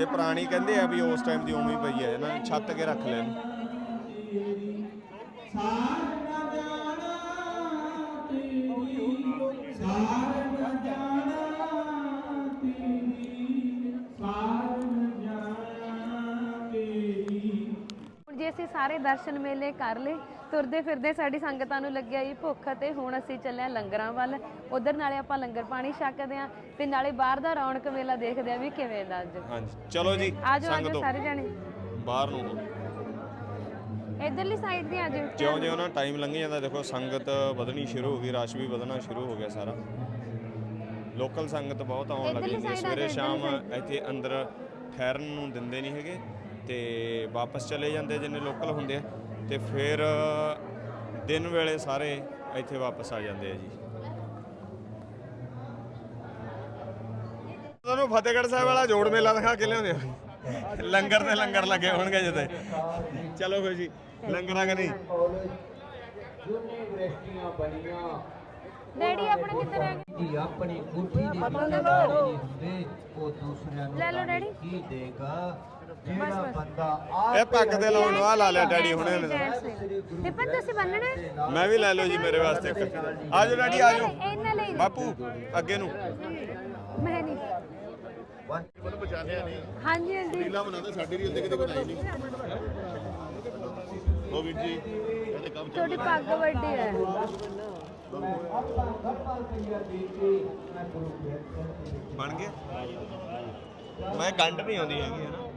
ਇਹ ਪੁਰਾਣੀ ਕਹਿੰਦੇ ਆ ਵੀ ਉਸ ਟਾਈਮ ਦੀ ਉਵੇਂ ਹੀ ਪਈ ਹੈ, ਇਹਨਾਂ ਨੇ ਛੱਤ ਕੇ ਰੱਖ ਲੈਣ ਹੁਣ ਅਸੀਂ ਸਾਰੇ ਦਰਸ਼ਨ ਮੇਲੇ ਕਰ ਲਏ। ਤੁਰਦੇ ਫਿਰਦੇ ਸਾਡੀ ਸੰਗਤਾਂ ਨੂੰ ਲੱਗਿਆ ਜੀ ਭੁੱਖ ਤੇ ਹੁਣ ਅਸੀਂ ਚੱਲੇ ਹਾਂ ਲੰਗਰਾਂ ਵੱਲ। ਉਧਰ ਨਾਲੇ ਆਪਾਂ ਲੰਗਰ ਪਾਣੀ ਛਕਦੇ ਆਂ ਤੇ ਨਾਲੇ ਬਾਹਰ ਦਾ ਰੌਣਕ ਮੇਲਾ ਦੇਖਦੇ ਆਂ ਵੀ ਕਿਵੇਂ ਦਾ ਅੱਜ। ਹਾਂਜੀ ਚਲੋ ਜੀ ਆਜੋ ਆਜੋ ਸਾਰੇ ਜਾਣੇ। ਬਾਹਰ ਨੂੰ ਇਧਰਲੀ ਸਾਈਡ ਦੀ ਆਜੋ ਜਿਉਂ ਜਿਉਂ ਨਾ ਟਾਈਮ ਲੰਘ ਜਾਂਦਾ ਦੇਖੋ ਸੰਗਤ ਵਧਣੀ ਸ਼ੁਰੂ ਹੋ ਗਈ ਰਸ਼ ਵੀ ਵਧਣਾ ਸ਼ੁਰੂ ਹੋ ਗਿਆ ਸਾਰਾ। ਲੋਕਲ ਸੰਗਤ ਬਹੁਤ ਆਉਣ ਲੱਗ ਆ ਸਵੇਰੇ ਸ਼ਾਮ ਇੱਥੇ ਅੰਦਰ ਠਹਿਰਨ ਨੂੰ ਦਿੰਦੇ ਨਹੀਂ ਹੈਗੇ। ਤੇ ਵਾਪਸ ਚਲੇ ਜਾਂਦੇ ਜਿੰਨੇ ਲੋਕਲ ਹੁੰਦੇ ਆ ਤੇ ਫਿਰ ਦਿਨ ਵੇਲੇ ਸਾਰੇ ਇੱਥੇ ਵਾਪਸ ਆ ਜਾਂਦੇ ਆ ਜੀ। ਤੁਹਾਨੂੰ ਫਤਿਹਗੜ੍ਹ ਸਾਹਿਬ ਵਾਲਾ ਜੋੜ ਮੇਲਾ ਦਿਖਾ ਕੇ ਲਿਆਉਂਦੇ ਆ। ਲੰਗਰ ਤੇ ਲੰਗਰ ਲੱਗੇ ਹੋਣਗੇ ਜਿੱਤੇ ਚਲੋ ਫਿਰ ਜੀ ਲੰਗਰਾਂ ਕਿ ਨਹੀਂ ਡੈਡੀ ਆਪਣਾ ਕਿੱਧਰ ਹੈ ਜੀ ਆਪਣੀ ਗੁੱਠੀ ਦੇ ਵਿੱਚ ਨਹੀਂ ਹੁੰਦੇ ਉਹ ਦੂਸਰਿਆਂ ਨੂੰ ਲੈ ਲਓ ਡੈਡੀ। ਕੀ ਦੇਗਾ? ਜਿਹੜਾ ਇਹ ਪੱਗ ਦੇ ਲਾਉਣ ਨੂੰ ਆ ਲਾ ਲਿਆ ਡੈਡੀ ਹੁਣੇ ਨੇ। ਤੇ ਪਰ ਤੁਸੀਂ ਬੰਨਣਾ? ਮੈਂ ਵੀ ਲੈ ਲਓ ਜੀ ਮੇਰੇ ਵਾਸਤੇ ਇੱਕ। ਆਜੋ ਡੈਡੀ ਆਜੋ। ਇਹਨਾਂ ਲਈ ਬਾਪੂ ਅੱਗੇ ਨੂੰ। ਮੈਂ ਨਹੀਂ। ਹਾਂਜੀ ਹਾਂਜੀ। ਰੀਲਾ ਬਣਾਉਂਦੇ ਸਾਡੀ ਰੀਲ ਤੇ ਕਿਤੇ ਬਣਾਈ ਨਹੀਂ। ਉਹ ਵੀਰ ਜੀ ਇਹਦੇ ਕੰਮ ਤੁਹਾਡੀ ਪੱਗ ਵੱਡੀ ਹੈ। ਬਣ ਗਿਆ ਮੈਂ ਗੰਢ ਨਹੀਂ ਆਉਂਦੀ ਹੈਗੀ ਹੈ ਨਾ?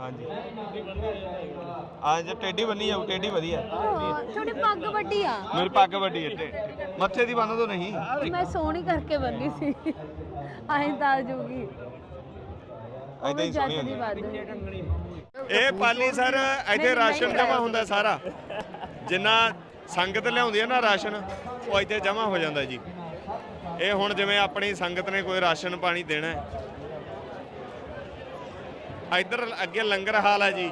ਹਾਂਜੀ। ਆ ਜੇ ਟੇਢੀ ਬੰਨੀ ਜਾਊ ਟੇਢੀ ਵਧੀਆ। ਹਾਂ, ਤੁਹਾਡੀ ਪੱਗ ਵੱਡੀ ਆ। ਮੇਰੀ ਪੱਗ ਵੱਡੀ ਹੈ ਟੇ- ਮੱਥੇ ਦੀ ਬੰਨ ਦੋ ਨਹੀਂ। ਮੈਂ ਸੋਹਣੀ ਕਰਕੇ ਬੰਨੀ ਸੀ। ਆਏ ਤਾਂ ਜੂਗੀ ਐਦਾਂ ਹੀ ਸੋਹਣੀ ਹੁੰਦੀ ਇਹ ਪਾਲੀ ਸਰ ਇੱਥੇ ਰਾਸ਼ਨ ਜਮਾ ਹੁੰਦਾ ਸਾਰਾ। ਜਿੰਨਾ ਸੰਗਤ ਲਿਆਉਂਦੀ ਹੈ ਨਾ ਰਾਸ਼ਨ ਉਹ ਇੱਥੇ ਜਮਾ ਹੋ ਜਾਂਦਾ ਜੀ। ਇਹ ਹੁਣ ਜਿਵੇਂ ਆਪਣੀ ਸੰਗਤ ਨੇ ਕੋਈ ਰਾਸ਼ਨ ਪਾਣੀ ਦੇਣਾ ਹੈ ਇੱਧਰ ਅੱਗੇ ਲੰਗਰ ਹਾਲ ਹੈ ਜੀ।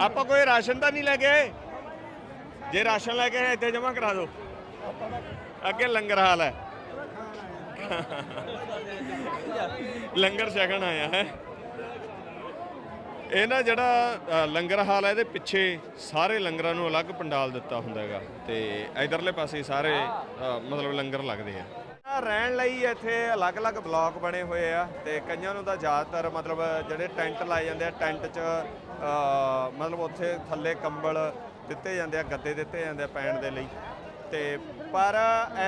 ਆਪਾਂ ਕੋਈ ਰਾਸ਼ਨ ਤਾਂ ਨਹੀਂ ਲੈ ਕੇ ਆਏ? ਜੇ ਰਾਸ਼ਨ ਲੈ ਕੇ ਇੱਥੇ ਜਮਾ ਕਰਾ ਦਿਓ। ਅੱਗੇ ਲੰਗਰ ਹਾਲ ਹੈ। ਲੰਗਰ ਛਕਣ ਆਇਆ ਹੈ। ਇਹ ਨਾ ਜਿਹੜਾ ਲੰਗਰ ਹਾਲ ਹੈ ਇਹਦੇ ਪਿੱਛੇ ਸਾਰੇ ਲੰਗਰਾਂ ਨੂੰ ਅਲੱਗ ਪੰਡਾਲ ਦਿੱਤਾ ਹੁੰਦਾ ਹੈਗਾ। ਤੇ ਇਧਰਲੇ ਪਾਸੇ ਸਾਰੇ ਮਤਲਬ ਲੰਗਰ ਲੱਗਦੇ ਆ। ਰਹਿਣ ਲਈ ਇੱਥੇ ਅਲੱਗ-ਅਲੱਗ ਬਲਾਕ ਬਣੇ ਹੋਏ ਆ ਤੇ ਕਈਆਂ ਨੂੰ ਤਾਂ ਜ਼ਿਆਦਾਤਰ ਮਤਲਬ ਜਿਹੜੇ ਟੈਂਟ ਲਾਏ ਜਾਂਦੇ ਆ, ਟੈਂਟ 'ਚ ਮਤਲਬ ਉੱਥੇ ਥੱਲੇ ਕੰਬਲ ਦਿੱਤੇ ਜਾਂਦੇ ਆ, ਗੱਦੇ ਦਿੱਤੇ ਜਾਂਦੇ ਆ ਪੈਣ ਦੇ ਲਈ। ਤੇ ਪਰ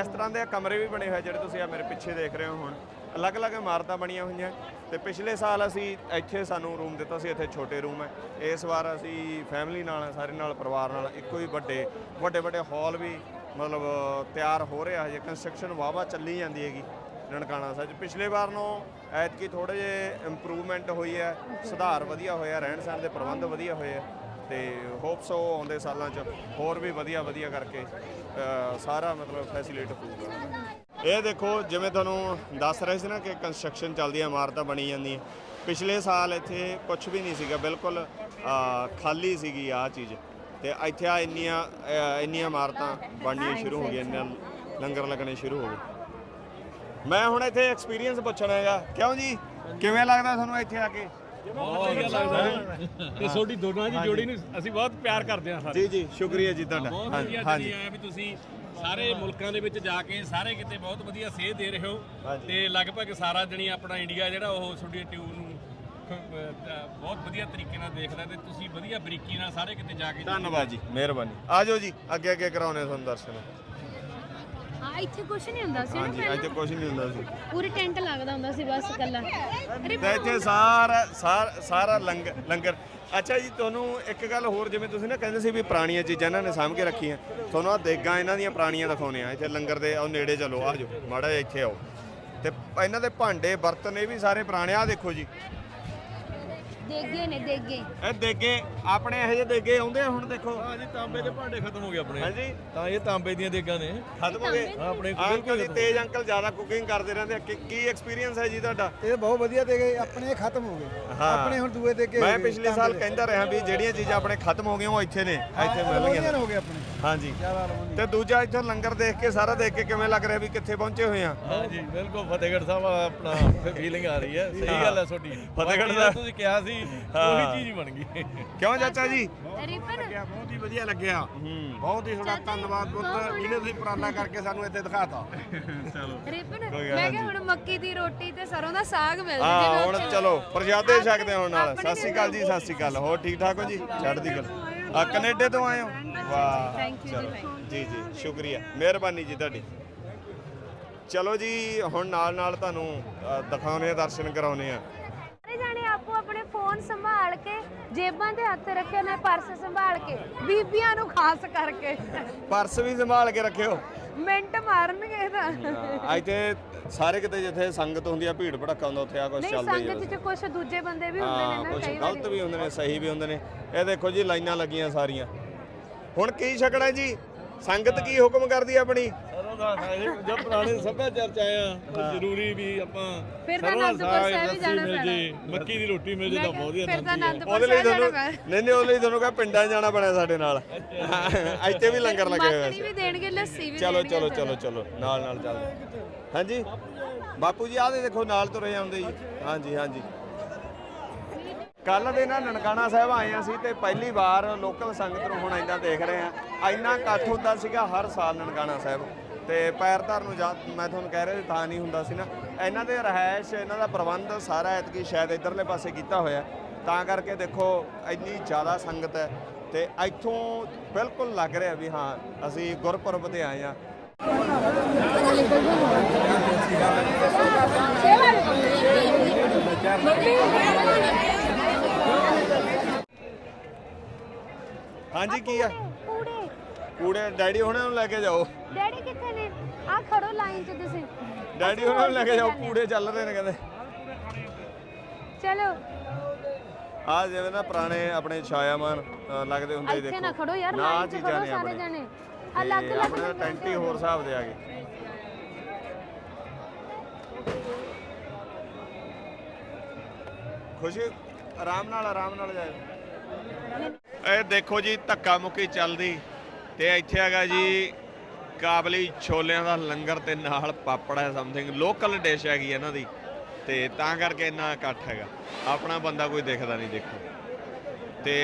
ਇਸ ਤਰ੍ਹਾਂ ਦੇ ਕਮਰੇ ਵੀ ਬਣੇ ਹੋਏ ਜਿਹੜੇ ਤੁਸੀਂ ਆ ਮੇਰੇ ਪਿੱਛੇ ਦੇਖ ਰਹੇ ਹੋ ਹੁਣ। ਅਲੱਗ-ਅਲੱਗ ਇਮਾਰਤਾਂ ਬਣੀਆਂ ਹੋਈਆਂ ਤੇ ਪਿਛਲੇ ਸਾਲ ਅਸੀਂ ਇੱਥੇ ਸਾਨੂੰ ਰੂਮ ਦਿੱਤਾ ਸੀ, ਇੱਥੇ ਛੋਟੇ ਰੂਮ ਹੈ ਇਸ ਵਾਰ ਅਸੀਂ ਫੈਮਿਲੀ ਨਾਲ, ਸਾਰੇ ਨਾਲ, ਪਰਿਵਾਰ ਨਾਲ ਇੱਕੋ ਹੀ ਵੱਡੇ ਵੱਡੇ ਵੱਡੇ ਹਾਲ ਵੀ ਮਤਲਬ ਤਿਆਰ ਹੋ ਰਿਹਾ ਹਜੇ ਕੰਸਟਰਕਸ਼ਨ ਵਾਵਾ ਚੱਲੀ ਜਾਂਦੀ ਹੈਗੀ ਨਨਕਾਣਾ ਸਾਹਿਬ 'ਚ। ਪਿਛਲੇ ਵਾਰ ਨੂੰ ਐਤਕੀ ਥੋੜੇ ਜਿਹੇ ਇੰਪਰੂਵਮੈਂਟ ਹੋਈ ਹੈ, ਸੁਧਾਰ ਵਧੀਆ ਹੋਇਆ, ਰਹਿਣ ਸਹਿਣ ਦੇ ਪ੍ਰਬੰਧ ਵਧੀਆ ਹੋਏ ਆ ਤੇ ਹੋਪਸ ਉਹ ਆਉਂਦੇ ਸਾਲਾਂ 'ਚ ਹੋਰ ਵੀ ਵਧੀਆ ਵਧੀਆ ਕਰਕੇ ਸਾਰਾ ਮਤਲਬ ਫੈਸਿਲਿਟ ਹੋਊਗਾ। ਇਹ ਦੇਖੋ, ਜਿਵੇਂ ਤੁਹਾਨੂੰ ਦੱਸ ਰਹੇ ਸੀ ਨਾ ਕਿ ਕੰਸਟਰਕਸ਼ਨ ਚੱਲਦੀ ਹੈ, ਇਮਾਰਤਾਂ ਬਣੀ ਜਾਂਦੀਆਂ। ਪਿਛਲੇ ਸਾਲ ਇੱਥੇ ਕੁਝ ਵੀ ਨਹੀਂ ਸੀਗਾ, ਬਿਲਕੁਲ ਖਾਲੀ ਸੀਗੀ ਆ ਚੀਜ਼। ਤੇ ਇੱਥੇ ਆ ਇੰਨੀਆਂ ਅ, ਇੰਨੀਆਂ ਇਮਾਰਤਾਂ ਬਣਨੀਆਂ ਸ਼ੁਰੂ ਹੋ ਗਈਆਂ ਇੰਨਾ ਲੰਗਰ ਲੱਗਣੇ ਸ਼ੁਰੂ ਹੋ ਗਏ। ਮੈਂ ਹੁਣ ਇੱਥੇ ਐਕਸਪੀਰੀਅੰਸ ਪੁੱਛਣਾ ਹੈਗਾ ਕਿਉਂ ਜੀ? ਕਿਵੇਂ ਲੱਗਦਾ ਤੁਹਾਨੂੰ ਇੱਥੇ ਆ ਕੇ? ਤੇ ਤੁਹਾਡੀ ਦੋਨਾਂ ਦੀ ਜੋੜੀ ਨੂੰ ਅਸੀਂ ਬਹੁਤ ਪਿਆਰ ਕਰਦੇ ਹਾਂ ਸਾਰੇ। ਜੀ ਜੀ ਸ਼ੁਕਰੀਆ ਜੀ ਤੁਹਾਡਾ। ਬਹੁਤ ਵਧੀਆ ਹਾਂਜੀ ਜਿਹੜੀ ਆ ਵੀ ਤੁਸੀਂ ਸਾਰੇ ਮੁਲਕਾਂ ਦੇ ਵਿੱਚ ਜਾ ਕੇ ਸਾਰੇ ਕਿਤੇ ਬਹੁਤ ਵਧੀਆ ਸੇਧ ਦੇ ਰਹੇ ਹੋ। ਹਾਂਜੀ। ਤੇ ਲਗਭਗ ਸਾਰਾ ਜਣੀ ਆਪਣਾ ਇੰਡੀਆ ਜਿਹੜਾ ਉਹ ਤੁਹਾਡੀ ਟਿਊਬ ਨੂੰ ਬਹੁਤ ਵਧੀਆ ਤਰੀਕੇ ਨਾਲ ਦੇਖਦਾ ਤੇ ਤੁਸੀਂ ਵਧੀਆ ਬਰੀਕੀ ਨਾਲ ਸਾਰੇ ਕਿਤੇ ਜਾ ਕੇ ਧੰਨਵਾਦ ਜੀ ਮਿਹਰਬਾਨੀ। ਆ ਜਾਓ ਜੀ ਅੱਗੇ ਅੱਗੇ ਕਰਾਉਣੇ ਤੁਹਾਨੂੰ ਦਰਸ਼ਨ। ਹਾਂ ਇੱਥੇ ਕੁਝ ਨਹੀਂ ਹੁੰਦਾ ਸੀ ਨਾ ਹਾਂਜੀ ਇੱਥੇ ਪਹਿਲਾਂ ਕੁਝ ਨਹੀਂ ਹੁੰਦਾ ਸੀ। ਪੂਰੀ ਟੈਂਟ ਲੱਗਦਾ ਹੁੰਦਾ ਸੀ ਬਸ ਇਕੱਲਾ। ਅਰੇ ਤੇ ਇੱਥੇ ਸਾਰਾ ਸਾਰ- ਸਾਰਾ ਲੰਗਰ ਲੰਗਰ। ਅੱਛਾ ਜੀ ਤੁਹਾਨੂੰ ਇੱਕ ਗੱਲ ਹੋਰ ਜਿਵੇਂ ਤੁਸੀਂ ਨਾ ਕਹਿੰਦੇ ਸੀ ਵੀ ਪੁਰਾਣੀਆਂ ਚੀਜ਼ਾਂ ਇਹਨਾਂ ਨੇ ਸਾਂਭ ਕੇ ਰੱਖੀਆਂ ਤੁਹਾਨੂੰ ਆ ਦੇਗਾਂ ਇਹਨਾਂ ਦੀਆਂ ਪੁਰਾਣੀਆਂ ਦਿਖਾਉਣੇ ਆ ਇੱਥੇ ਲੰਗਰ ਦੇ ਉਹ ਨੇੜੇ ਚਲੋ ਆ ਜਾਓ ਮਾੜਾ ਜਿਹਾ ਇੱਥੇ ਆਓ। ਤੇ ਇਹਨਾਂ ਦੇ ਭਾਂਡੇ ਬਰਤਨ ਇਹ ਵੀ ਸਾਰੇ ਪੁਰਾਣੇ ਆ ਦੇਖੋ ਜੀ। ਦੇਗੇ ਨੇ ਦੇਗੇ। ਇਹ ਦੇਗੇ ਆਪਣੇ ਇਹੋ ਜਿਹੇ ਦੇਗੇ ਆਉਂਦੇ ਆ ਹੁਣ ਦੇਖੋ। ਹਾਂ ਜੀ ਤਾਂਬੇ ਦੇ ਭਾਂਡੇ ਖਤਮ ਹੋ ਗਏ ਆਪਣੇ। ਹਾਂਜੀ। ਤਾਂ ਇਹ ਤਾਂਬੇ ਦੀਆਂ ਦੇਗਾਂ ਨੇ। ਖਤਮ ਹੋ ਗਏ। ਹਾਂ, ਆਪਣੇ ਅੰਕਲ ਜੀ ਤੇਜ ਅੰਕਲ ਜ਼ਿਆਦਾ ਕੁਕਿੰਗ ਕਰਦੇ ਰਹਿੰਦੇ ਆ। ਕੀ- ਕੀ ਐਕਸਪੀਰੀਅੰਸ ਹੈ ਜੀ ਤੁਹਾਡਾ? ਇਹ ਬਹੁਤ ਵਧੀਆ ਤੇ ਗਏ ਆਪਣੇ ਖਤਮ ਹੋ ਗਏ। ਹਾਂ। ਆਪਣੇ ਹੁਣ ਦੂਏ ਤੇ ਮੈਂ ਪਿਛਲੇ ਸਾਲ ਕਹਿੰਦਾ ਰਿਹਾ ਵੀ ਜਿਹੜੀਆਂ ਚੀਜ਼ਾਂ ਆਪਣੇ ਖਤਮ ਹੋ ਗਈਆਂ ਉਹ ਇੱਥੇ ਨੇ। ਇੱਥੇ ਮਿਲ ਗਈਆਂ ਹੋ ਗਏ ਆਪਣੇ। ਹਾਂਜੀ। ਜ਼ਿਆਦਾ ਲਵਣ ਤੇ ਦੂਜਾ ਇੱਥੇ ਲੰਗਰ ਦੇਖ ਕੇ ਸਾਰਾ ਦੇਖ ਕੇ ਕਿਵੇਂ ਲੱਗ ਰਿਹਾ ਵੀ ਕਿੱਥੇ ਪਹੁੰਚੇ ਹੋਏ ਆ? ਹਾਂ ਜੀ ਬਿਲਕੁਲ। ਫਤਿਹਗੜ੍ਹ ਸਾਹਿਬ ਆਪਣਾ ਫੀਲਿੰਗ ਆ ਰਹੀ ਹੈ। ਸਹੀ ਗੱਲ ਹੈ ਤੁਹਾਡੀ। ਫਤਿਹਗੜ੍ਹ ਬਾਕੀ ਸਾਹਿਬ। ਤੁਸੀਂ ਕਿਹਾ ਸੀ ਹਾਂ। ਉਹੀ ਚੀਜ਼ ਹੀ ਬਣ ਗਈ। ਕਿਉਂ ਚਾਚਾ ਜੀ? ਰਿਪਨ ਬਹੁਤ ਹੀ ਵਧੀਆ ਲੱਗਿਆ। ਹੂੰ ਬਹੁਤ ਹੀ ਤੁਹਾਡਾ ਧੰਨਵਾਦ ਪੁੱਤ। ਜਿਹਨੇ ਤੁਸੀਂ ਉਪਰਾਲਾ ਕਰਕੇ ਸਾਨੂੰ ਇੱਥੇ ਦਿਖਾਤਾ। ਰਿਪਨ ਗੱਲ ਮੈਂ ਕਿਹਾ। ਹੁਣ ਮੱਕੀ ਦੀ ਰੋਟੀ ਤੇ ਸਰੋਂ ਦਾ ਸਾਗ ਮਿਲਦਾ ਹਾਂ ਜਿਵੇਂ ਹੁਣ ਚਲੋ ਪ੍ਰਸ਼ਾਦੇ ਛਕਦੇ ਹੁਣ ਨਾਲ। ਸਤਿ ਸ਼੍ਰੀ ਅਕਾਲ ਜੀ ਸਤਿ ਸ਼੍ਰੀ ਅਕਾਲ। ਹੋਰ ਠੀਕ ਠਾਕ ਹੋ ਜੀ? ਚੜ੍ਹਦੀ ਗੱਲ ਆ ਕੈਨੇਡਾ ਤੋਂ ਆਏ ਹੋ? ਵਾਹ Thank you ਜੀ, ਚਲੋ। ਜੀ ਜੀ ਸ਼ੁਕਰੀਆ। ਮਿਹਰਬਾਨੀ ਜੀ ਤੁਹਾਡੀ। ਚਲੋ ਜੀ ਹੁਣ ਨਾਲ ਨਾਲ ਤੁਹਾਨੂੰ ਅ, ਦਿਖਾਉਣੇ ਆ ਦਰਸ਼ਨ ਕਰਾਉਣੇ ਆ ਸਾਰੇ ਜਾਣੇ ਆਪੋ ਆਪਣੇ ਫੋਨ ਸੰਭਾਲ ਕੇ ਜੇਬਾਂ ਤੇ ਹੱਥ ਰੱਖੇ ਨੇ ਪਰਸ ਸੰਭਾਲ ਕੇ? ਬੀਬੀਆਂ ਨੂੰ ਖਾਸ ਕਰਕੇ। ਪਰਸ ਵੀ ਸੰਭਾਲ ਕੇ ਰੱਖਿਓ। ਮਿੰਟ ਮਾਰਨਗੇ ਤਾਂ ਹਾਂ, ਇੱਥੇ ਸਾਰੇ ਕਿਤੇ ਜਿੱਥੇ ਸੰਗਤ ਹੁੰਦੀ ਆ ਭੀੜ ਭੜੱਕਾ ਹੁੰਦਾ ਉੱਥੇ ਆ ਕੁਝ ਨਹੀਂ ਚੱਲਦਾ ਹੀ ਸੰਗਤ ਚ ਕੁਝ ਦੂਜੇ ਬੰਦੇ ਵੀ ਹੁੰਦੇ ਨੇ ਨਾ ਕੁਝ ਕਈ ਗਲਤ ਵਾਰੀ। ਵੀ ਹੁੰਦੇ ਨੇ ਸਹੀ ਵੀ ਹੁੰਦੇ ਨੇ। ਇਹ ਦੇਖੋ ਜੀ ਲਾਈਨਾਂ ਲੱਗੀਆਂ ਸਾਰੀਆਂ। ਹੁਣ ਕੀ ਛਕਣਾ ਜੀ? ਸੰਗਤ ਕੀ ਹੁਕਮ ਕਰਦੀ ਆ ਆਪਣੀ? ਸਰੋਂ ਦਾ ਸਾਗ ਜਦ ਪੁਰਾਣੇ ਸੱਭਿਆਚਾਰ ਚ ਆਏ ਆ ਉਹ ਜ਼ਰੂਰੀ ਵੀ ਆਪਾਂ ਫਿਰ ਤਾਂ ਸਰੋਂ ਦਾ ਅਨੰਦਪੁਰ ਸਾਹਿਬ ਹੀ ਲੱਸੀ ਜਾਣਾ ਮਿਲ ਪੈਣਾ। ਜੇ, ਮੱਕੀ ਦੀ ਰੋਟੀ ਮਿਲ ਜੇ ਤਾਂ ਬਹੁਤ ਹੀ ਫਿਰ ਤਾਂ ਆਨੰਦ ਹੀ ਆ। ਅਨੰਦਪੁਰ ਉਹਦੇ ਲਈ ਸਾਹਿਬ ਤੁਹਾਨੂੰ ਜਾਣਾ ਪੈਣਾ। ਨਹੀਂ ਨਹੀਂ ਉਹਦੇ ਲਈ ਤੁਹਾਨੂੰ ਕਹਾਂ ਪਿੰਡਾਂ 'ਚ ਜਾਣਾ ਪੈਣਾ ਸਾਡੇ ਨਾਲ। ਇੱਥੇ ਵੀ ਲੰਗਰ ਲੱਗੇ ਹੋਏ ਮੱਖਣੀ ਸੀ ਵੀ ਦੇਣਗੇ ਲੱਸੀ ਵੀ ਚਲੋ ਦੇਣਗੇ ਚਲੋ ਚਲੋ ਚਲੋ ਨਾਲ ਨਾਲ ਚੱਲਦੇ ਹਾਂਜੀ? ਬਾਪੂ ਜੀ ਆਹ ਦੇ ਦੇਖੋ ਨਾਲ ਤੁਰੇ ਆਉਂਦੇ ਜੀ ਹਾਂਜੀ ਹਾਂਜੀ। ਕੱਲ ਦੇ ਨਾ ਨਨਕਾਣਾ ਸਾਹਿਬ ਆਏ ਅਸੀਂ ਤੇ ਪਹਿਲੀ ਵਾਰ ਲੋਕਲ ਸੰਗਤ ਨੂੰ ਹੁਣ ਇੰਨਾ ਦੇਖ ਰਹੇ ਆ। ਇੰਨਾ ਇਕੱਠ ਹੁੰਦਾ ਸੀਗਾ ਹਰ ਸਾਲ ਨਨਕਾਣਾ ਸਾਹਿਬ। ਤੇ ਪੈਰ ਧਰ ਨੂੰ ਜਾਂ ਮੈਂ ਤੁਹਾਨੂੰ ਕਹਿ ਰਿਹਾ ਸੀ ਤਾਂ ਨਹੀਂ ਹੁੰਦਾ ਸੀ ਨਾ। ਇਹਨਾਂ ਦੇ ਰਹਿائش ਇਹਨਾਂ ਦਾ ਪ੍ਰਬੰਧ ਸਾਰਾ ਐਤਕੀ ਸ਼ਾਇਦ ਇਧਰਲੇ ਪਾਸੇ ਕੀਤਾ ਹੋਇਆ ਤਾਂ ਕਰਕੇ ਦੇਖੋ, ਇੰਨੀ ਜ਼ਿਆਦਾ ਸੰਗਤ ਹੈ ਤੇ ਇੱਥੋਂ ਬਿਲਕੁਲ ਲੱਗ ਰਿਹਾ ਵੀ ਹਾਂ, ਅਸੀਂ ਗੁਰਪੁਰਬ ਤੇ ਆਏ ਆ ਹਾਂਜੀ, ਕੀ ਆ? ਕੂੜੇ ਡੈਡੀ ਹੁਣਾਂ ਨੂੰ ਲੈ ਕੇ ਜਾਓ। ਡੈਡੀ ਕਿੱਥੇ ਨੇ? ਆ ਖੜੋ ਲਾਈਨ 'ਚ ਤੁਸੀਂ। ਡੈਡੀ ਹੁਣਾਂ ਨੂੰ ਲੈ ਕੇ ਜਾਓ। ਕੂੜੇ ਚੱਲ ਰਹੇ ਨੇ ਕਹਿੰਦੇ। ਚਲੋ। ਆ ਜਿਵੇਂ ਨਾ ਪੁਰਾਣੇ ਆਪਣੇ ਛਾਇਆਮਾਨ ਅ, ਲੱਗਦੇ ਹੁੰਦੇ ਇੱਥੇ ਦੇਖੋ। ਨਾ ਖੜੋ ਯਾਰ ਨਾ ਲਾਈਨ 'ਚ ਚੀਜ਼ਾਂ ਖੜੋ ਨੇ ਸਾਰੇ ਆਪਣੇ। ਜਾਣੇ। ਅਲੱਗ ਤੇ ਅਲੱਗ ਆਪਣੇ ਲੰਗਰ ਟੈਂਟ ਹੀ ਤੇ ਹੋਰ ਹਿਸਾਬ ਦੇ ਆ ਗਏ। ਖੁਸ਼ੀ ਆਰਾਮ ਨਾਲ ਆਰਾਮ ਨਾਲ ਜਾਓ ਇਹ ਦੇਖੋ ਜੀ ਧੱਕਾ ਮੁੱਕੀ ਚੱਲਦੀ। ਤੇ ਇੱਥੇ ਹੈਗਾ ਜੀ ਕਾਬਲੀ ਛੋਲਿਆਂ ਦਾ ਲੰਗਰ ਤੇ ਨਾਲ ਪਾਪੜ ਹੈ ਸਮਥਿੰਗ ਲੋਕਲ ਡਿਸ਼ ਹੈਗੀ ਇਹਨਾਂ ਦੀ। ਤੇ ਤਾਂ ਕਰਕੇ ਇੰਨਾ ਇਕੱਠ ਹੈਗਾ। ਆਪਣਾ ਬੰਦਾ ਕੋਈ ਦਿਖਦਾ ਨਹੀਂ, ਦੇਖੋ। ਤੇ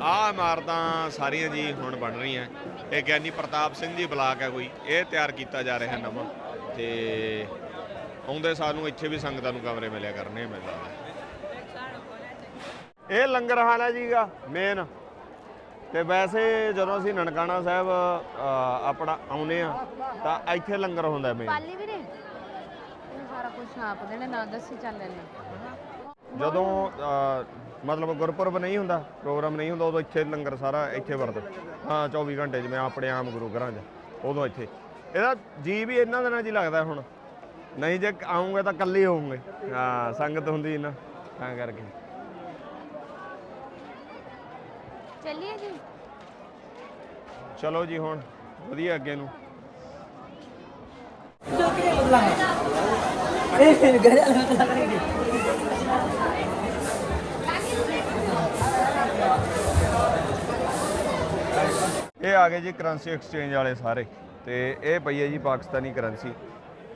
ਆਹ ਇਮਾਰਤਾਂ ਸਾਰੀਆਂ ਜੀ ਹੁਣ ਬਣ ਰਹੀਆਂ। ਇਹ ਗਿਆਨੀ ਪ੍ਰਤਾਪ ਸਿੰਘ ਜੀ ਬਲਾਕ ਹੈ ਕੋਈ। ਇਹ ਤਿਆਰ ਕੀਤਾ ਜਾ ਰਿਹਾ ਨਵਾਂ। ਤੇ ਆਉਂਦੇ ਸਾਲ ਨੂੰ ਇੱਥੇ ਵੀ ਸੰਗਤਾਂ ਨੂੰ ਕਮਰੇ ਮਿਲਿਆ ਕਰਨੇ ਮੈਨੂੰ ਇਹ ਲੰਗਰ ਹਾਲ ਹੈ ਜੀਗਾ ਮੇਨ ਤੇ ਵੈਸੇ ਜਦੋਂ ਅਸੀਂ ਨਨਕਾਣਾ ਸਾਹਿਬ ਅ, ਆਪਣਾ ਆਉਨੇ ਆ ਤਾਂ ਇੱਥੇ ਲੰਗਰ ਹੁੰਦਾ ਮੇਨ ਪਾਲੀ ਵੀਰੇ? ਇਹਨੂੰ ਸਾਰਾ ਕੁਝ ਛਾਪ ਦੇਣੇ ਨਾ ਦੱਸੀ ਚੱਲ ਲੈਣੇ ਜਦੋਂ ਅ, ਮਤਲਬ ਗੁਰਪੁਰਬ ਨਹੀਂ ਹੁੰਦਾ ਪ੍ਰੋਗਰਾਮ ਨਹੀਂ ਹੁੰਦਾ ਉਦੋਂ ਇੱਥੇ ਲੰਗਰ ਸਾਰਾ ਇੱਥੇ ਵਰਤ ਹਾਂ 24 ਘੰਟੇ ਜਿਵੇਂ ਆਪਣੇ ਆਮ ਗੁਰੂ ਘਰਾਂ 'ਚ ਉਦੋਂ ਇੱਥੇ। ਇਹਦਾ ਜੀ ਵੀ ਇਹਨਾਂ ਦਿਨਾਂ 'ਚ ਹੀ ਲੱਗਦਾ ਹੁਣ। ਨਹੀਂ ਜੇ ਆਉਂਗੇ ਤਾਂ ਇਕੱਲੇ ਹੋਵਾਂਗੇ। ਹਾਂ ਸੰਗਤ ਹੁੰਦੀ ਨਾ ਤਾਂ ਕਰਕੇ। ਚੱਲੀਏ ਜੀ? ਚਲੋ ਜੀ ਹੁਣ ਵਧੀਆ ਅੱਗੇ ਨੂੰ। ਇਹ ਆ ਗਏ ਜੀ ਕਰੰਸੀ ਐਕਸਚੇਂਜ ਵਾਲੇ ਸਾਰੇ ਤੇ ਇਹ ਪਈ ਹੈ ਜੀ ਪਾਕਿਸਤਾਨੀ ਕਰੰਸੀ।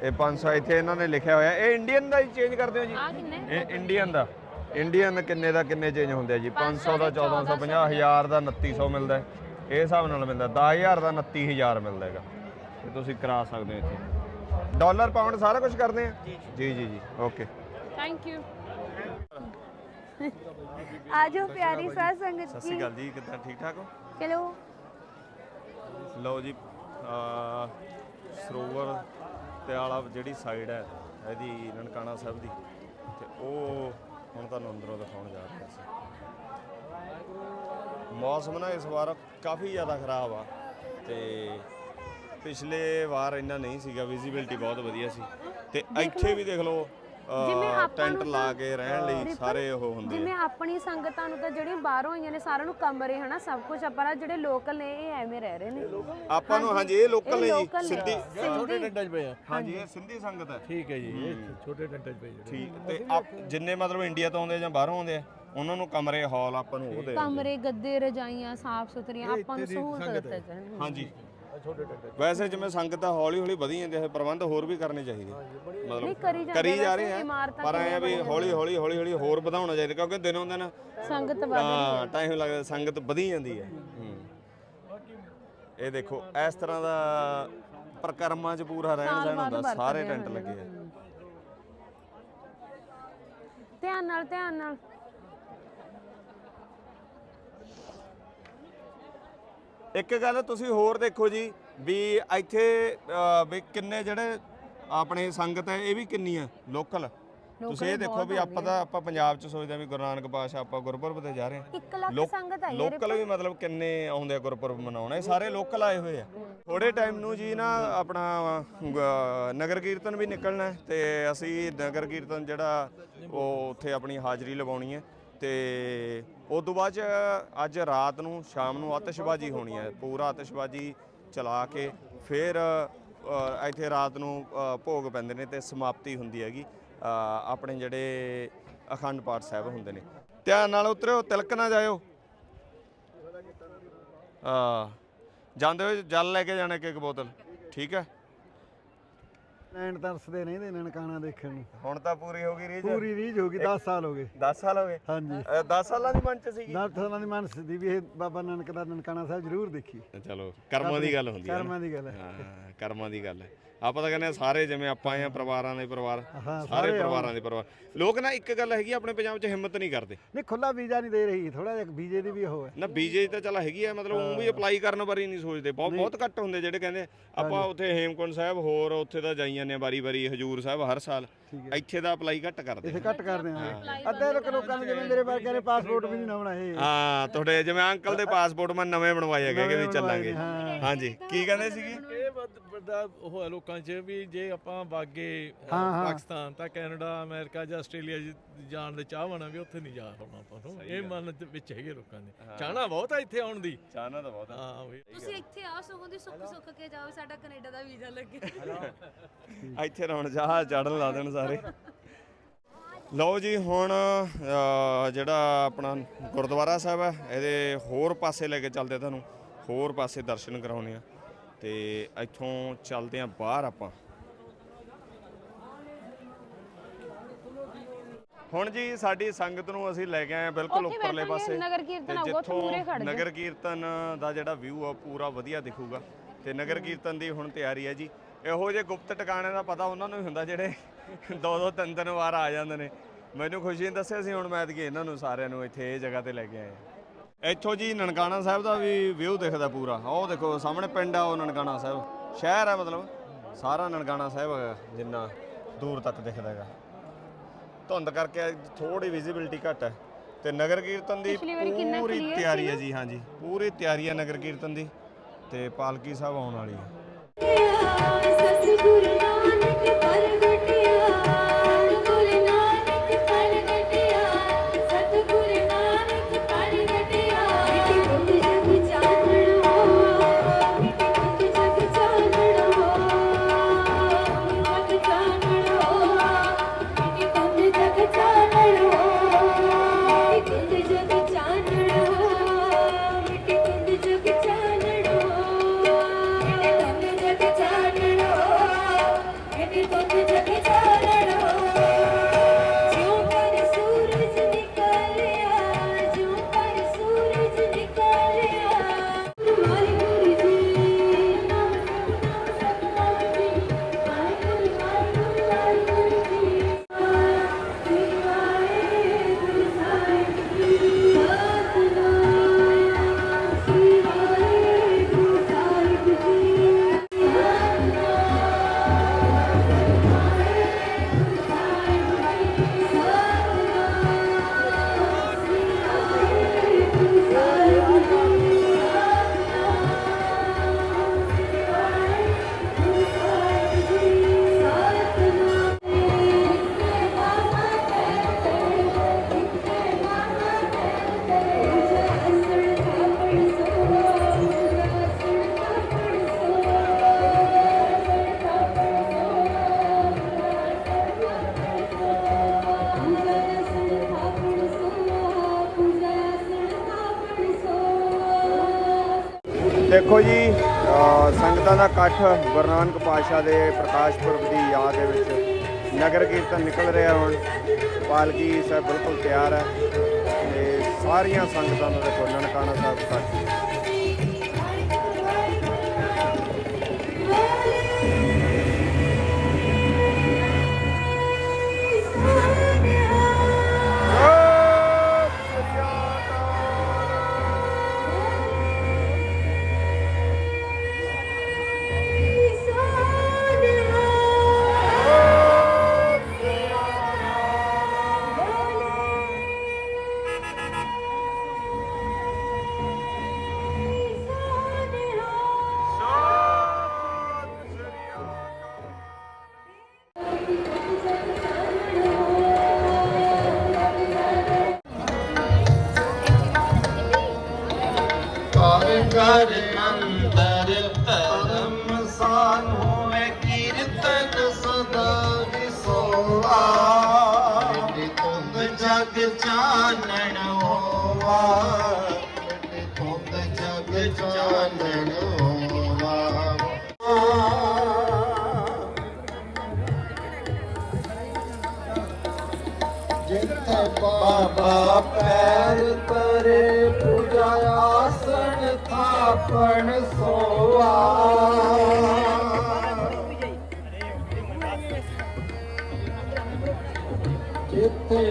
ਇਹ 500 ਇੱਥੇ ਇਹਨਾਂ ਨੇ ਲਿਖਿਆ ਹੋਇਆ ਇਹ ਇੰਡੀਅਨ ਦਾ ਹੀ ਚੇਂਜ ਕਰਦੇ ਹੋ ਜੀ? ਆ ਕਿੰਨੇ ਇਹ ਇੰਡੀਅਨ ਦਾ। ਇੰਡੀਅਨ ਕਿੰਨੇ ਦਾ ਕਿੰਨੇ ਚੇਂਜ ਹੁੰਦੇ ਆ ਜੀ? 500 ਦਾ 1450 1000 ਦਾ 2900 ਮਿਲਦਾ ਹੈ। ਇਹ ਹਿਸਾਬ ਨਾਲ ਮਿਲਦਾ 10000 ਦਾ 29000 ਮਿਲਦਾ ਹੈਗਾ। ਤੇ ਤੁਸੀਂ ਕਰਾ ਸਕਦੇ ਹੋ ਇੱਥੇ। ਡਾਲਰ ਪਾਉਂਡ ਸਾਰਾ ਕੁਝ ਕਰਦੇ ਆ? ਜੀ ਜੀ। ਜੀ ਓਕੇ। ਥੈਂਕ ਯੂ ਆਜੋ ਪਿਆਰੀ ਸਾਧ ਸੰਗਤ ਸਤਿ ਸ਼੍ਰੀ ਅਕਾਲ ਜੀ ਕਿੱਦਾਂ ਠੀਕ ਠਾਕ ਹੋ? ਚਲੋ। ਲਓ ਜੀ ਸਰੋਵਰ ਤੇ ਵਾਲਾ ਜਿਹੜੀ ਸਾਈਡ ਹੈ ਇਹਦੀ ਨਨਕਾਣਾ ਸਾਹਿਬ ਦੀ। ਤੇ ਉਹ ਹੁਣ ਤੁਹਾਨੂੰ ਅੰਦਰੋਂ ਦਿਖਾਉਣ ਜਾ ਰਿਹਾ ਸੀ। ਮੌਸਮ ਨਾ ਇਸ ਵਾਰ ਕਾਫੀ ਜ਼ਿਆਦਾ ਖਰਾਬ ਆ ਤੇ ਪਿਛਲੇ ਵਾਰ ਇੰਨਾ ਨਹੀਂ ਸੀਗਾ ਵਿਜ਼ਿਬਿਲਟੀ ਬਹੁਤ ਵਧੀਆ ਸੀ। ਤੇ ਇੱਥੇ ਵੀ ਦੇਖ ਲਓ ਜਿਵੇਂ ਅਹ, ਆਪਾਂ ਟੈਂਟ ਨੂੰ ਲਾ ਤਾਂ ਕੇ ਰਹਿਣ ਲਈ ਸਾਰੇ ਉਹ ਹੁੰਦੇ ਜਿਵੇਂ ਆ ਆਪਣੀ ਸੰਗਤਾਂ ਨੂੰ ਤਾਂ ਜਿਹੜੀਆਂ ਬਾਹਰੋਂ ਆਈਆਂ ਨੇ ਸਾਰਿਆਂ ਨੂੰ ਕਮਰੇ ਹਨਾ ਸਭ ਕੁਝ ਆਪਾਂ ਨਾ ਜਿਹੜੇ ਲੋਕਲ ਨੇ ਇਹ ਐਵੇਂ ਰਹਿ ਰਹੇ ਨੇ। ਆਪਾਂ ਨੂੰ ਹਾਂਜੀ ਇਹ ਲੋਕਲ ਨੇ ਜੀ ਨੇ। ਸਿੱਧੀ ਛੋਟੇ ਟੈਂਟਾਂ 'ਚ ਪਏ ਆ। ਹਾਂਜੀ ਇਹ ਸਿੰਧੀ ਸੰਗਤ ਹੈ। ਠੀਕ ਹੈ ਜੀ ਇਹ ਛੋਟੇ ਟੈਂਟਾਂ 'ਚ ਪਏ ਜਿਹੜੇ। ਠੀਕ ਤੇ ਆਪ ਜਿੰਨੇ ਮਤਲਬ ਇੰਡੀਆ ਤੋਂ ਆਉਂਦੇ ਜਾਂ ਬਾਹਰੋਂ ਆਉਂਦੇ ਆ ਉਹਨਾਂ ਨੂੰ ਕਮਰੇ ਹਾਲ ਆਪਾਂ ਨੂੰ ਉਹ ਦੇ ਕਮਰੇ ਗੱਦੇ ਰਜਾਈਆਂ ਸਾਫ਼ ਸੁਥਰੀਆਂ ਆਪਾਂ ਨੂੰ ਸਹੂਲਤ ਦਿੱਤੇ ਜਾਣ ਹਾਂਜੀ। ਵੈਸੇ ਜਿਵੇਂ ਸੰਗਤ ਹੌਲੀ ਹੌਲੀ ਵਧੀ ਜਾਂਦੀ ਹੈ ਪ੍ਰਬੰਧ ਹੋਰ ਵੀ ਕਰਨੇ ਚਾਹੀਦੇ। ਨਹੀਂ ਮਤਲਬ ਕਰੀ ਜਾਂਦੇ ਕਰੀ ਜਾ ਰਹੇ ਆ ਇਮਾਰਤਾਂ ਪਰ ਐ ਵੀ ਹੌਲੀ ਹੌਲੀ ਹੌਲੀ ਹੌਲੀ ਹੋਰ ਵਧਾਉਣਾ ਚਾਹੀਦਾ ਕਿਉਂਕਿ ਦਿਨੋਂ ਦਿਨ ਸੰਗਤ ਵੱਧ ਹਾਂ ਟਾਈਮ ਲੱਗਦਾ ਸੰਗਤ ਵਧੀ ਜਾਂਦੀ ਹੈ। ਹੂੰ। ਇਹ ਦੇਖੋ ਇਸ ਤਰ੍ਹਾਂ ਦਾ ਪ੍ਰਕਰਮਾਂ 'ਚ ਪੂਰਾ ਰਹਿਣ ਸਹਿਣ ਹੁੰਦਾ ਸਾਰੇ ਟੈਂਟ ਲੱਗੇ ਆ। ਧਿਆਨ ਨਾਲ ਧਿਆਨ ਨਾਲ। ਇੱਕ ਗੱਲ ਤੁਸੀਂ ਹੋਰ ਦੇਖੋ ਜੀ ਵੀ ਇੱਥੇ ਵੀ ਕਿੰਨੇ ਜਿਹੜੇ ਆਪਣੇ ਸੰਗਤ ਹੈ ਇਹ ਵੀ ਕਿੰਨੀ ਹੈ? ਲੋਕਲ ਤੁਸੀਂ ਇਹ ਦੇਖੋ ਵੀ ਆਪਾਂ ਤਾਂ ਆਪਾਂ ਪੰਜਾਬ ਚ ਸੋਚਦੇ ਆ ਵੀ ਗੁਰੂ ਨਾਨਕ ਪਾਤਸ਼ਾਹ ਆਪਾਂ ਗੁਰਪੁਰਬ ਤੇ ਜਾ ਰਹੇ ਹਾਂ। 1 ਲੱਖ ਲੋਕ- ਸੰਗਤ ਆਈ ਹੈ ਲੋਕਲ ਵੀ ਮਤਲਬ ਕਿੰਨੇ ਆਉਂਦੇ ਆ ਗੁਰਪੁਰਬ ਮਨਾਉਣ। ਇਹ ਸਾਰੇ ਲੋਕਲ ਆਏ ਹੋਏ ਆ। ਥੋੜੇ ਟਾਈਮ ਨੂੰ ਜੀ ਨਾ ਆਪਣਾ ਨਗਰ ਕੀਰਤਨ ਵੀ ਨਿਕਲਣਾ ਹੈ ਤੇ ਅਸੀਂ ਨਗਰ ਕੀਰਤਨ ਜਿਹੜਾ ਉਹ ਉੱਥੇ ਆਪਣੀ ਹਾਜ਼ਰੀ ਲਵਾਉਣੀ ਹੈ। ਤੇ ਉਸ ਤੋਂ ਬਾਅਦ ਚ ਅੱਜ ਰਾਤ ਨੂੰ ਸ਼ਾਮ ਨੂੰ ਆਤਿਸ਼ਬਾਜ਼ੀ ਹੋਣੀ ਹੈ। ਪੂਰਾ ਆਤਿਸ਼ਬਾਜ਼ੀ ਚਲਾ ਕੇ ਫਿਰ ਅ, ਇੱਥੇ ਰਾਤ ਨੂੰ ਅ, ਭੋਗ ਪੈਂਦੇ ਨੇ ਤੇ ਸਮਾਪਤੀ ਹੁੰਦੀ ਹੈਗੀ। ਅ, ਆਪਣੇ ਜਿਹੜੇ ਅਖੰਡ ਪਾਠ ਸਾਹਿਬ ਹੁੰਦੇ ਨੇ। ਧਿਆਨ ਨਾਲ ਉਤਰਿਓ ਤਿਲਕ ਨਾ ਜਾਇਓ। ਆ ਜਾਂਦੇ ਹੋਏ ਜਲ ਲੈ ਕੇ ਜਾਣਾ ਇੱਕ ਇੱਕ ਬੋਤਲ। ਠੀਕ ਹੈ? ਨੈਣ ਤਰਸਦੇ ਰਹਿੰਦੇ ਨਨਕਾਣਾ ਦੇਖਣ ਨੂੰ। ਹੁਣ ਤਾਂ ਪੂਰੀ ਹੋ ਗਈ ਰੀਜ ਪੂਰੀ ਰੀਝ ਹੋ ਗਈ 10 ਸਾਲ ਹੋ ਗਏ। 10 ਸਾਲ ਹੋ ਗਏ? ਹਾਂਜੀ। 10 ਸਾਲਾਂ ਦੀ ਮਨ ਚ ਸੀਗੀ। ਦਸ ਸਾਲਾਂ ਦੀ ਮਨਸ ਦੀ ਵੀ ਇਹ ਬਾਬਾ ਨਾਨਕ ਦਾ ਨਨਕਾਣਾ ਸਾਹਿਬ ਜ਼ਰੂਰ ਦੇਖੀ। ਚਲੋ ਕਰਮਾਂ ਦੀ ਗੱਲ ਹੁੰਦੀ ਹੈ ਨਾ। ਕਰਮਾਂ ਦੀ ਗੱਲ ਹੈ। ਹਾਂ ਕਰਮਾਂ ਦੀ ਗੱਲ ਹੈ। ਆਪਾਂ ਤਾਂ ਕਹਿੰਦੇ ਆ ਸਾਰੇ ਜਿਵੇਂ ਆਪਾਂ ਆ ਪਰਿਵਾਰਾਂ ਦੇ ਪਰਿਵਾਰ ਸਾਰੇ ਪਰਿਵਾਰਾਂ ਦੇ ਪਰਿਵਾਰ। ਲੋਕ ਨਾ ਇੱਕ ਗੱਲ ਹੈਗੀ ਆ, ਆਪਣੇ ਪੰਜਾਬ 'ਚ ਹਿੰਮਤ ਨਹੀਂ ਕਰਦੇ। ਨਹੀਂ ਖੁੱਲਾ ਵੀਜ਼ਾ ਨਹੀਂ ਦੇ ਰਹੀ ਥੋੜਾ ਜਿਹਾ ਵੀਜ਼ੇ ਦੀ ਵੀ ਉਹ ਹੈ। ਨਾ ਬੀਜੇ ਤਾਂ ਚੱਲ ਹੈਗੀ ਆ ਮਤਲਬ ਉਹ ਵੀ ਅਪਲਾਈ ਕਰਨ ਬਾਰੇ ਨਹੀਂ ਸੋਚਦੇ। ਬਹੁਤ ਬਹੁਤ ਘੱਟ ਹੁੰਦੇ ਜਿਹੜੇ ਕਹਿੰਦੇ ਆਪਾਂ ਉੱਥੇ ਹੇਮਕੁੰਡ ਸਾਹਿਬ ਹੋਰ ਉੱਥੇ ਤਾਂ ਜਾਈ ਜਾਂਦੇ ਆ ਵਾਰੀ-ਵਾਰੀ ਹਜੂਰ ਸਾਹਿਬ ਹਰ ਸਾਲ। ਇੱਥੇ ਦਾ ਅਪਲਾਈ ਘੱਟ ਕਰਦੇ ਇਥੇ ਘੱਟ ਕਰਦੇ ਆ। ਅੱਧੇ ਲੋਕ ਲੋਕਾਂ ਨੂੰ ਜਿਵੇਂ ਮੇਰੇ ਵਰਗਿਆਂ ਨੇ ਪਾਸਪੋਰਟ ਵੀ ਨਹੀਂ ਨਾ ਬਣਾਏ ਹਾਂ ਤੁਹਾਡੇ ਜਿਵੇਂ ਅੰਕਲ ਦੇ ਪਾਸਪੋਰਟ ਮੈਂ ਨਵੇਂ ਬਣਵਾਏ ਹੈਗੇ ਕਿ ਵੀ ਚੱਲਾਂਗੇ। ਹਾਂਜੀ ਕੀ ਕਹਿੰਦੇ ਸੀਗੇ? ਇਹ ਵੱਧ ਵੱਡਾ ਉਹ ਹੈ ਲੋਕਾਂ 'ਚ ਵੀ ਜੇ ਆਪਾਂ ਬਾਗੇ ਹਾਂ, ਹਾਂ। ਪਾਕਿਸਤਾਨ ਤਾਂ ਕੈਨੇਡਾ ਅਮਰੀਕਾ ਜਾਂ ਆਸਟ੍ਰੇਲੀਆ ਜਾਣ ਦੇ ਚਾਹਵਾਨ ਆ ਵੀ ਉੱਥੇ ਨਹੀਂ ਜਾ ਹੋਣਾ ਆਪਾਂ ਨੂੰ। ਇਹ ਮਨ ਵਿੱਚ ਹੈਗੇ ਲੋਕਾਂ ਦੇ। ਚਾਹਨਾ ਬਹੁਤ ਆ ਇੱਥੇ ਆਉਣ ਦੀ। ਚਾਹਨਾ ਤਾਂ ਬਹੁਤ ਹਾਂ ਵੀ ਤੁਸੀਂ ਇੱਥੇ ਆਓ ਸਗੋਂ ਦੀ ਸੁੱਖ ਸੁੱਖ ਕੇ ਜਾਓ ਸਾਡਾ ਕੈਨੇਡਾ ਦਾ ਵੀਜ਼ਾ ਲੱਗੇ। ਇੱਥੇ ਰੌਣ ਜਹਾਜ਼ ਚੜਨ ਲਾ ਦੇਣ ਸਾਰੇ। ਲਓ ਜੀ ਹੁਣ ਜਿਹੜਾ ਆਪਣਾ ਗੁਰਦੁਆਰਾ ਸਾਹਿਬ ਹੈ ਇਹਦੇ ਹੋਰ ਪਾਸੇ ਲੈ ਕੇ ਚੱਲਦੇ ਤੁਹਾਨੂੰ। ਹੋਰ ਪਾਸੇ ਦਰਸ਼ਨ ਕਰਾਉਣੇ ਆ। ਤੇ ਇੱਥੋਂ ਚੱਲਦੇ ਆ ਬਾਹਰ ਆਪਾਂ। ਹੁਣ ਜੀ ਸਾਡੀ ਸੰਗਤ ਨੂੰ ਅਸੀਂ ਲੈ ਕੇ ਆਏ ਬਿਲਕੁਲ ਉੱਪਰਲੇ ਪਾਸੇ। ਨਗਰ ਕੀਰਤਨ ਮੂਹਰੇ ਖੜ੍ਹ ਜਾਓ। ਨਗਰ ਕੀਰਤਨ ਦਾ ਜਿਹੜਾ ਵਿਊ ਆ ਪੂਰਾ ਵਧੀਆ ਦਿਖੂਗਾ। ਤੇ ਨਗਰ ਕੀਰਤਨ ਦੀ ਹੁਣ ਤਿਆਰੀ ਹੈ ਜੀ। ਇਹੋ ਜਿਹੇ ਗੁਪਤ ਟਿਕਾਣੇ ਦਾ ਪਤਾ ਉਹਨਾਂ ਨੂੰ ਹੀ ਹੁੰਦਾ ਜਿਹੜੇ ਦੋ ਦੋ ਤਿੰਨ ਤਿੰਨ ਵਾਰ ਆ ਜਾਂਦੇ ਨੇ। ਮੈਨੂੰ ਖੁਸ਼ੀ ਨੇ ਦੱਸਿਆ ਸੀ ਹੁਣ ਮੈਂ ਐਤਕੀ ਇਹਨਾਂ ਨੂੰ ਸਾਰਿਆਂ ਨੂੰ ਇੱਥੇ ਇਹ ਜਗ੍ਹਾ ਤੇ ਲੈ ਕੇ ਆਏ ਆ। ਇੱਥੋਂ ਜੀ ਨਨਕਾਣਾ ਸਾਹਿਬ ਦਾ ਵੀ ਵਿਊ ਦਿਖਦਾ ਪੂਰਾ। ਉਹ ਦੇਖੋ ਸਾਹਮਣੇ ਪਿੰਡ ਆ ਉਹ ਨਨਕਾਣਾ ਸਾਹਿਬ। ਸ਼ਹਿਰ ਹੈ ਮਤਲਬ। ਸਾਰਾ ਨਨਕਾਣਾ ਸਾਹਿਬ ਹੈਗਾ ਜਿੰਨਾ ਦੂਰ ਤੱਕ ਦਿਖਦਾ ਹੈਗਾ। ਧੁੰਦ ਕਰਕੇ ਥੋੜੀ ਵਿਜ਼ਿਬਿਲਟੀ ਘੱਟ ਹੈ। ਤੇ ਨਗਰ ਕੀਰਤਨ ਦੀ ਪੂਰੀ ਤਿਆਰੀ ਹੈ? ਜੀ ਹਾਂਜੀ। ਪੂਰੀ ਤਿਆਰੀ ਹੈ ਨਗਰ ਕੀਰਤਨ ਦੀ। ਤੇ ਪਾਲਕੀ ਸਾਹਿਬ ਆਉਣ ਵਾਲੀ ਹੈ। ਸਤਿਗੁਰੂ ਨਾਨਕ ਪ੍ਰਗਟਿਆ ਦੇਖੋ ਜੀ ਸੰਗਤਾਂ ਦਾ ਇਕੱਠ ਗੁਰੂ ਨਾਨਕ ਪਾਤਸ਼ਾਹ ਦੇ ਪ੍ਰਕਾਸ਼ ਪੁਰਬ ਦੀ ਯਾਦ ਦੇ ਵਿੱਚ ਨਗਰ ਕੀਰਤਨ ਨਿਕਲ ਰਿਹਾ ਹੁਣ। ਪਾਲਕੀ ਸਭ ਬਿਲਕੁਲ ਤਿਆਰ ਹੈ ਤੇ ਸਾਰੀਆਂ ਸੰਗਤਾਂ ਦਾ ਦੇਖੋ ਨਨਕਾਣਾ ਸਾਹਿਬ ਇਕੱਠ।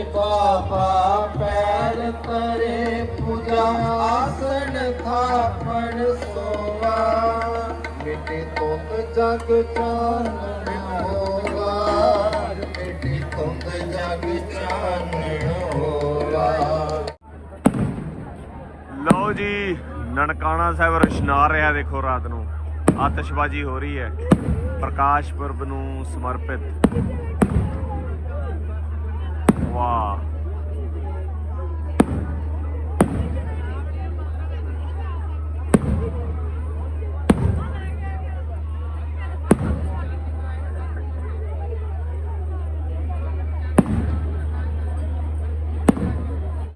ਬਾਬਾ ਪੈਰ ਕਰੇ ਪੂਜਾ, ਆਸਣ ਥਾਪਣ ਸੋਆ ਮਿੱਟੀ ਤੁੰਦ ਜਗ ਚਾਨਣ ਹੋਵਾ। ਮਿੱਟੀ ਤੁੰਦ ਜਗ ਚਾਨਣ ਹੋਵਾ। ਲਓ ਜੀ, ਨਨਕਾਣਾ ਸਾਹਿਬ ਰਸ਼ਨਾ ਰਿਹਾ ਦੇਖੋ ਰਾਤ ਨੂੰ। ਆਤਿਸ਼ਬਾਜ਼ੀ ਹੋ ਰਹੀ ਹੈ। ਪ੍ਰਕਾਸ਼ ਪੁਰਬ ਨੂੰ ਸਮਰਪਿਤ। Wow.